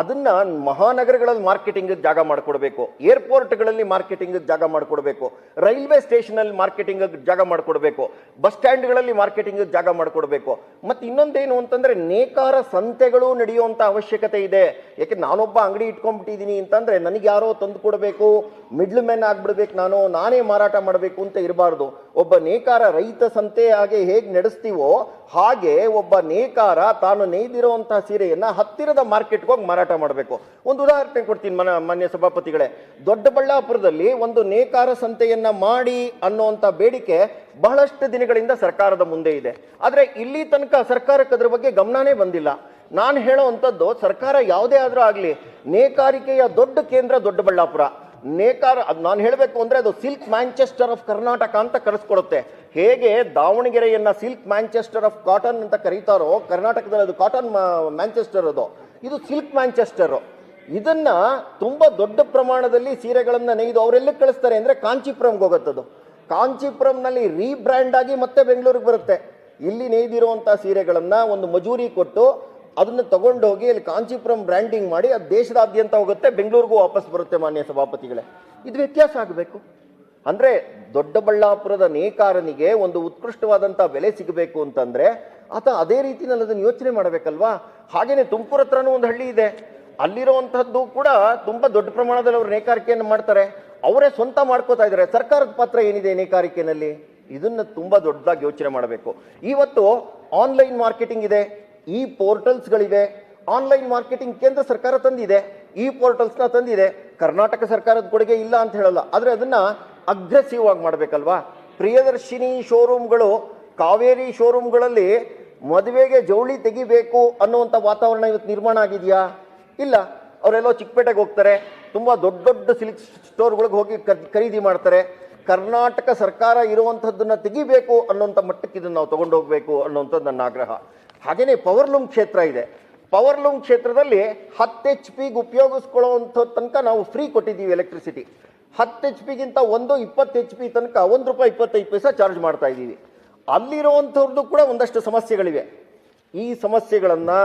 ಅದನ್ನ ಮಹಾನಗರಗಳಲ್ಲಿ ಮಾರ್ಕೆಟಿಂಗ್ ಜಾಗ ಮಾಡಿಕೊಡ್ಬೇಕು. ಏರ್ಪೋರ್ಟ್ಗಳಲ್ಲಿ ಮಾರ್ಕೆಟಿಂಗ್ ಜಾಗ ಮಾಡಿಕೊಡ್ಬೇಕು. ರೈಲ್ವೆ ಸ್ಟೇಷನಲ್ಲಿ ಮಾರ್ಕೆಟಿಂಗ್ ಜಾಗ ಮಾಡಿಕೊಡ್ಬೇಕು. ಬಸ್ ಸ್ಟ್ಯಾಂಡ್ಗಳಲ್ಲಿ ಮಾರ್ಕೆಟಿಂಗ್ ಜಾಗ ಮಾಡಿಕೊಡ್ಬೇಕು. ಮತ್ತು ಇನ್ನೊಂದೇನು ಅಂತಂದ್ರೆ ನೇಕಾರ ಸಂತೆಗಳು ನಡೆಯುವಂಥ ಅವಶ್ಯಕತೆ ಇದೆ. ಯಾಕೆ ನಾನೊಬ್ಬ ಅಂಗಡಿ ಇಟ್ಕೊಂಡ್ಬಿಟ್ಟಿದ್ದೀನಿ ಅಂತಂದ್ರೆ ನನಗೆ ಯಾರೋ ತಂದು ಕೊಡಬೇಕು, ಮಿಡ್ಲ್ ಮ್ಯಾನ್ ಆಗ್ಬಿಡ್ಬೇಕು ನಾನು, ನಾನೇ ಮಾರಾಟ ಮಾಡಬೇಕು ಅಂತ ಇರಬಾರ್ದು. ಒಬ್ಬ ನೇಕಾರ ರೈತ ಸಂತೆ ಹಾಗೆ ಹೇಗೆ ನಡೆಸ್ತೀವೋ ಹಾಗೆ ಒಬ್ಬ ನೇಕಾರ ತಾನು ನೇಯ್ದಿರುವಂತಹ ಸೀರೆಯನ್ನ ಹತ್ತಿರದ ಮಾರ್ಕೆಟ್ಗೆ ಹೋಗಿ ಮಾರಾಟ ಮಾಡಬೇಕು. ಒಂದು ಉದಾಹರಣೆ ಕೊಡ್ತೀನಿ ಮನ, ಮಾನ್ಯ ಸಭಾಪತಿಗಳೇ. ದೊಡ್ಡಬಳ್ಳಾಪುರದಲ್ಲಿ ಒಂದು ನೇಕಾರ ಸಂತೆಯನ್ನ ಮಾಡಿ ಅನ್ನುವಂಥ ಬೇಡಿಕೆ ಬಹಳಷ್ಟು ದಿನಗಳಿಂದ ಸರ್ಕಾರದ ಮುಂದೆ ಇದೆ. ಆದರೆ ಇಲ್ಲಿ ತನಕ ಸರ್ಕಾರಕ್ಕೆ ಅದರ ಬಗ್ಗೆ ಗಮನನೇ ಬಂದಿಲ್ಲ. ನಾನು ಹೇಳೋವಂಥದ್ದು ಸರ್ಕಾರ ಯಾವುದೇ ಆದರೂ ಆಗಲಿ, ನೇಕಾರಿಕೆಯ ದೊಡ್ಡ ಕೇಂದ್ರ ದೊಡ್ಡಬಳ್ಳಾಪುರ. ನೇಕಾರ ನಾನು ಹೇಳಬೇಕು ಅಂದರೆ ಅದು ಸಿಲ್ಕ್ ಮ್ಯಾಂಚೆಸ್ಟರ್ ಆಫ್ ಕರ್ನಾಟಕ ಅಂತ ಕರೆಸ್ಕೊಡುತ್ತೆ. ಹೇಗೆ ದಾವಣಗೆರೆಯನ್ನು ಸಿಲ್ಕ್ ಮ್ಯಾಂಚೆಸ್ಟರ್ ಆಫ್ ಕಾಟನ್ ಅಂತ ಕರೀತಾರೋ, ಕರ್ನಾಟಕದಲ್ಲಿ ಅದು ಕಾಟನ್ ಮ್ಯಾಂಚೆಸ್ಟರ್ ಅದು. ಇದು ಸಿಲ್ಕ್ ಮ್ಯಾಂಚೆಸ್ಟರು. ಇದನ್ನ ತುಂಬಾ ದೊಡ್ಡ ಪ್ರಮಾಣದಲ್ಲಿ ಸೀರೆಗಳನ್ನು ನೇಯ್ದು ಅವರೆಲ್ಲ ಕಳಿಸ್ತಾರೆ ಅಂದ್ರೆ ಕಾಂಚೀಪುರಂಗೆ ಹೋಗುತ್ತದು. ಕಾಂಚೀಪುರಂನಲ್ಲಿ ರೀಬ್ರ್ಯಾಂಡ್ ಆಗಿ ಮತ್ತೆ ಬೆಂಗಳೂರಿಗೆ ಬರುತ್ತೆ. ಇಲ್ಲಿ ನೇಯ್ದಿರುವಂಥ ಸೀರೆಗಳನ್ನು ಒಂದು ಮಜೂರಿ ಕೊಟ್ಟು ಅದನ್ನ ತಗೊಂಡೋಗಿ ಅಲ್ಲಿ ಕಾಂಚೀಪುರಂ ಬ್ರ್ಯಾಂಡಿಂಗ್ ಮಾಡಿ ಅದು ದೇಶದಾದ್ಯಂತ ಹೋಗುತ್ತೆ, ಬೆಂಗಳೂರಿಗೂ ವಾಪಸ್ ಬರುತ್ತೆ ಮಾನ್ಯ ಸಭಾಪತಿಗಳೇ. ಇದು ವ್ಯತ್ಯಾಸ ಆಗಬೇಕು. ಅಂದ್ರೆ ದೊಡ್ಡಬಳ್ಳಾಪುರದ ನೇಕಾರನಿಗೆ ಒಂದು ಉತ್ಕೃಷ್ಟವಾದಂಥ ಬೆಲೆ ಸಿಗಬೇಕು ಅಂತಂದ್ರೆ ಆತ ಅದೇ ರೀತಿನಲ್ಲಿ ಅದನ್ನು ಯೋಚನೆ ಮಾಡಬೇಕಲ್ವಾ? ಹಾಗೇನೆ ತುಮಕೂರು ಹತ್ರನೂ ಒಂದು ಹಳ್ಳಿ ಇದೆ. ಅಲ್ಲಿರುವಂಥದ್ದು ಕೂಡ ತುಂಬಾ ದೊಡ್ಡ ಪ್ರಮಾಣದಲ್ಲಿ ಅವರು ನೇಕಾರಿಕೆಯನ್ನು ಮಾಡ್ತಾರೆ. ಅವರೇ ಸ್ವಂತ ಮಾಡ್ಕೋತಾ ಇದ್ದಾರೆ. ಸರ್ಕಾರದ ಪಾತ್ರ ಏನಿದೆ ನೇಕಾರಿಕೆನಲ್ಲಿ? ಇದನ್ನ ತುಂಬಾ ದೊಡ್ಡದಾಗಿ ಯೋಚನೆ ಮಾಡಬೇಕು. ಇವತ್ತು ಆನ್ಲೈನ್ ಮಾರ್ಕೆಟಿಂಗ್ ಇದೆ, ಈ ಪೋರ್ಟಲ್ಸ್ಗಳಿವೆ. ಆನ್ಲೈನ್ ಮಾರ್ಕೆಟಿಂಗ್ ಕೇಂದ್ರ ಸರ್ಕಾರ ತಂದಿದೆ, ಈ ಪೋರ್ಟಲ್ಸ್ನ ತಂದಿದೆ. ಕರ್ನಾಟಕ ಸರ್ಕಾರದ ಕೊಡುಗೆ ಇಲ್ಲ ಅಂತ ಹೇಳಲ್ಲ. ಆದರೆ ಅದನ್ನ ಅಗ್ರೆಸಿವ್ ಆಗಿ ಮಾಡಬೇಕಲ್ವಾ? ಪ್ರಿಯದರ್ಶಿನಿ ಶೋರೂಮ್ಗಳು ಕಾವೇರಿ ಶೋರೂಮ್ಗಳಲ್ಲಿ ಮದುವೆಗೆ ಜವಳಿ ತೆಗಿಬೇಕು ಅನ್ನುವಂಥ ವಾತಾವರಣ ಇವತ್ತು ನಿರ್ಮಾಣ ಆಗಿದೆಯಾ? ಇಲ್ಲ. ಅವರೆಲ್ಲೋ ಚಿಕ್ಕಪೇಟೆಗೆ ಹೋಗ್ತಾರೆ. ತುಂಬ ದೊಡ್ಡ ದೊಡ್ಡ ಸಿಲ್ಕ್ ಸ್ಟೋರ್ಗಳಿಗೆ ಹೋಗಿ ಖರ್- ಖರೀದಿ ಮಾಡ್ತಾರೆ. ಕರ್ನಾಟಕ ಸರ್ಕಾರ ಇರುವಂಥದ್ದನ್ನು ತೆಗಿಬೇಕು ಅನ್ನೋಂಥ ಮಟ್ಟಕ್ಕೆ ಇದನ್ನು ನಾವು ತೊಗೊಂಡು ಹೋಗಬೇಕು ಅನ್ನೋಂಥದ್ದು ನನ್ನ ಆಗ್ರಹ. ಹಾಗೆಯೇ ಪವರ್ ಲೂಮ್ ಕ್ಷೇತ್ರ ಇದೆ. ಪವರ್ ಲೂಮ್ ಕ್ಷೇತ್ರದಲ್ಲಿ ಹತ್ತು ಎಚ್ ಪಿಗೆ ಉಪಯೋಗಿಸ್ಕೊಳ್ಳೋವಂಥ ತನಕ ನಾವು ಫ್ರೀ ಕೊಟ್ಟಿದ್ದೀವಿ ಎಲೆಕ್ಟ್ರಿಸಿಟಿ. ಹತ್ತು ಎಚ್ ಪಿಗಿಂತ ಒಂದು ಇಪ್ಪತ್ತು ಎಚ್ ಪಿ ತನಕ, ಒಂದು ರೂಪಾಯಿ ಇಪ್ಪತ್ತೈದು ಪೈಸಾ ಚಾರ್ಜ್ ಮಾಡ್ತಾ ಇದ್ದೀವಿ. ಅಲ್ಲಿರುವಂಥವ್ರದ್ದು ಕೂಡ ಒಂದಷ್ಟು ಸಮಸ್ಯೆಗಳಿವೆ. ಈ ಸಮಸ್ಯೆಗಳನ್ನು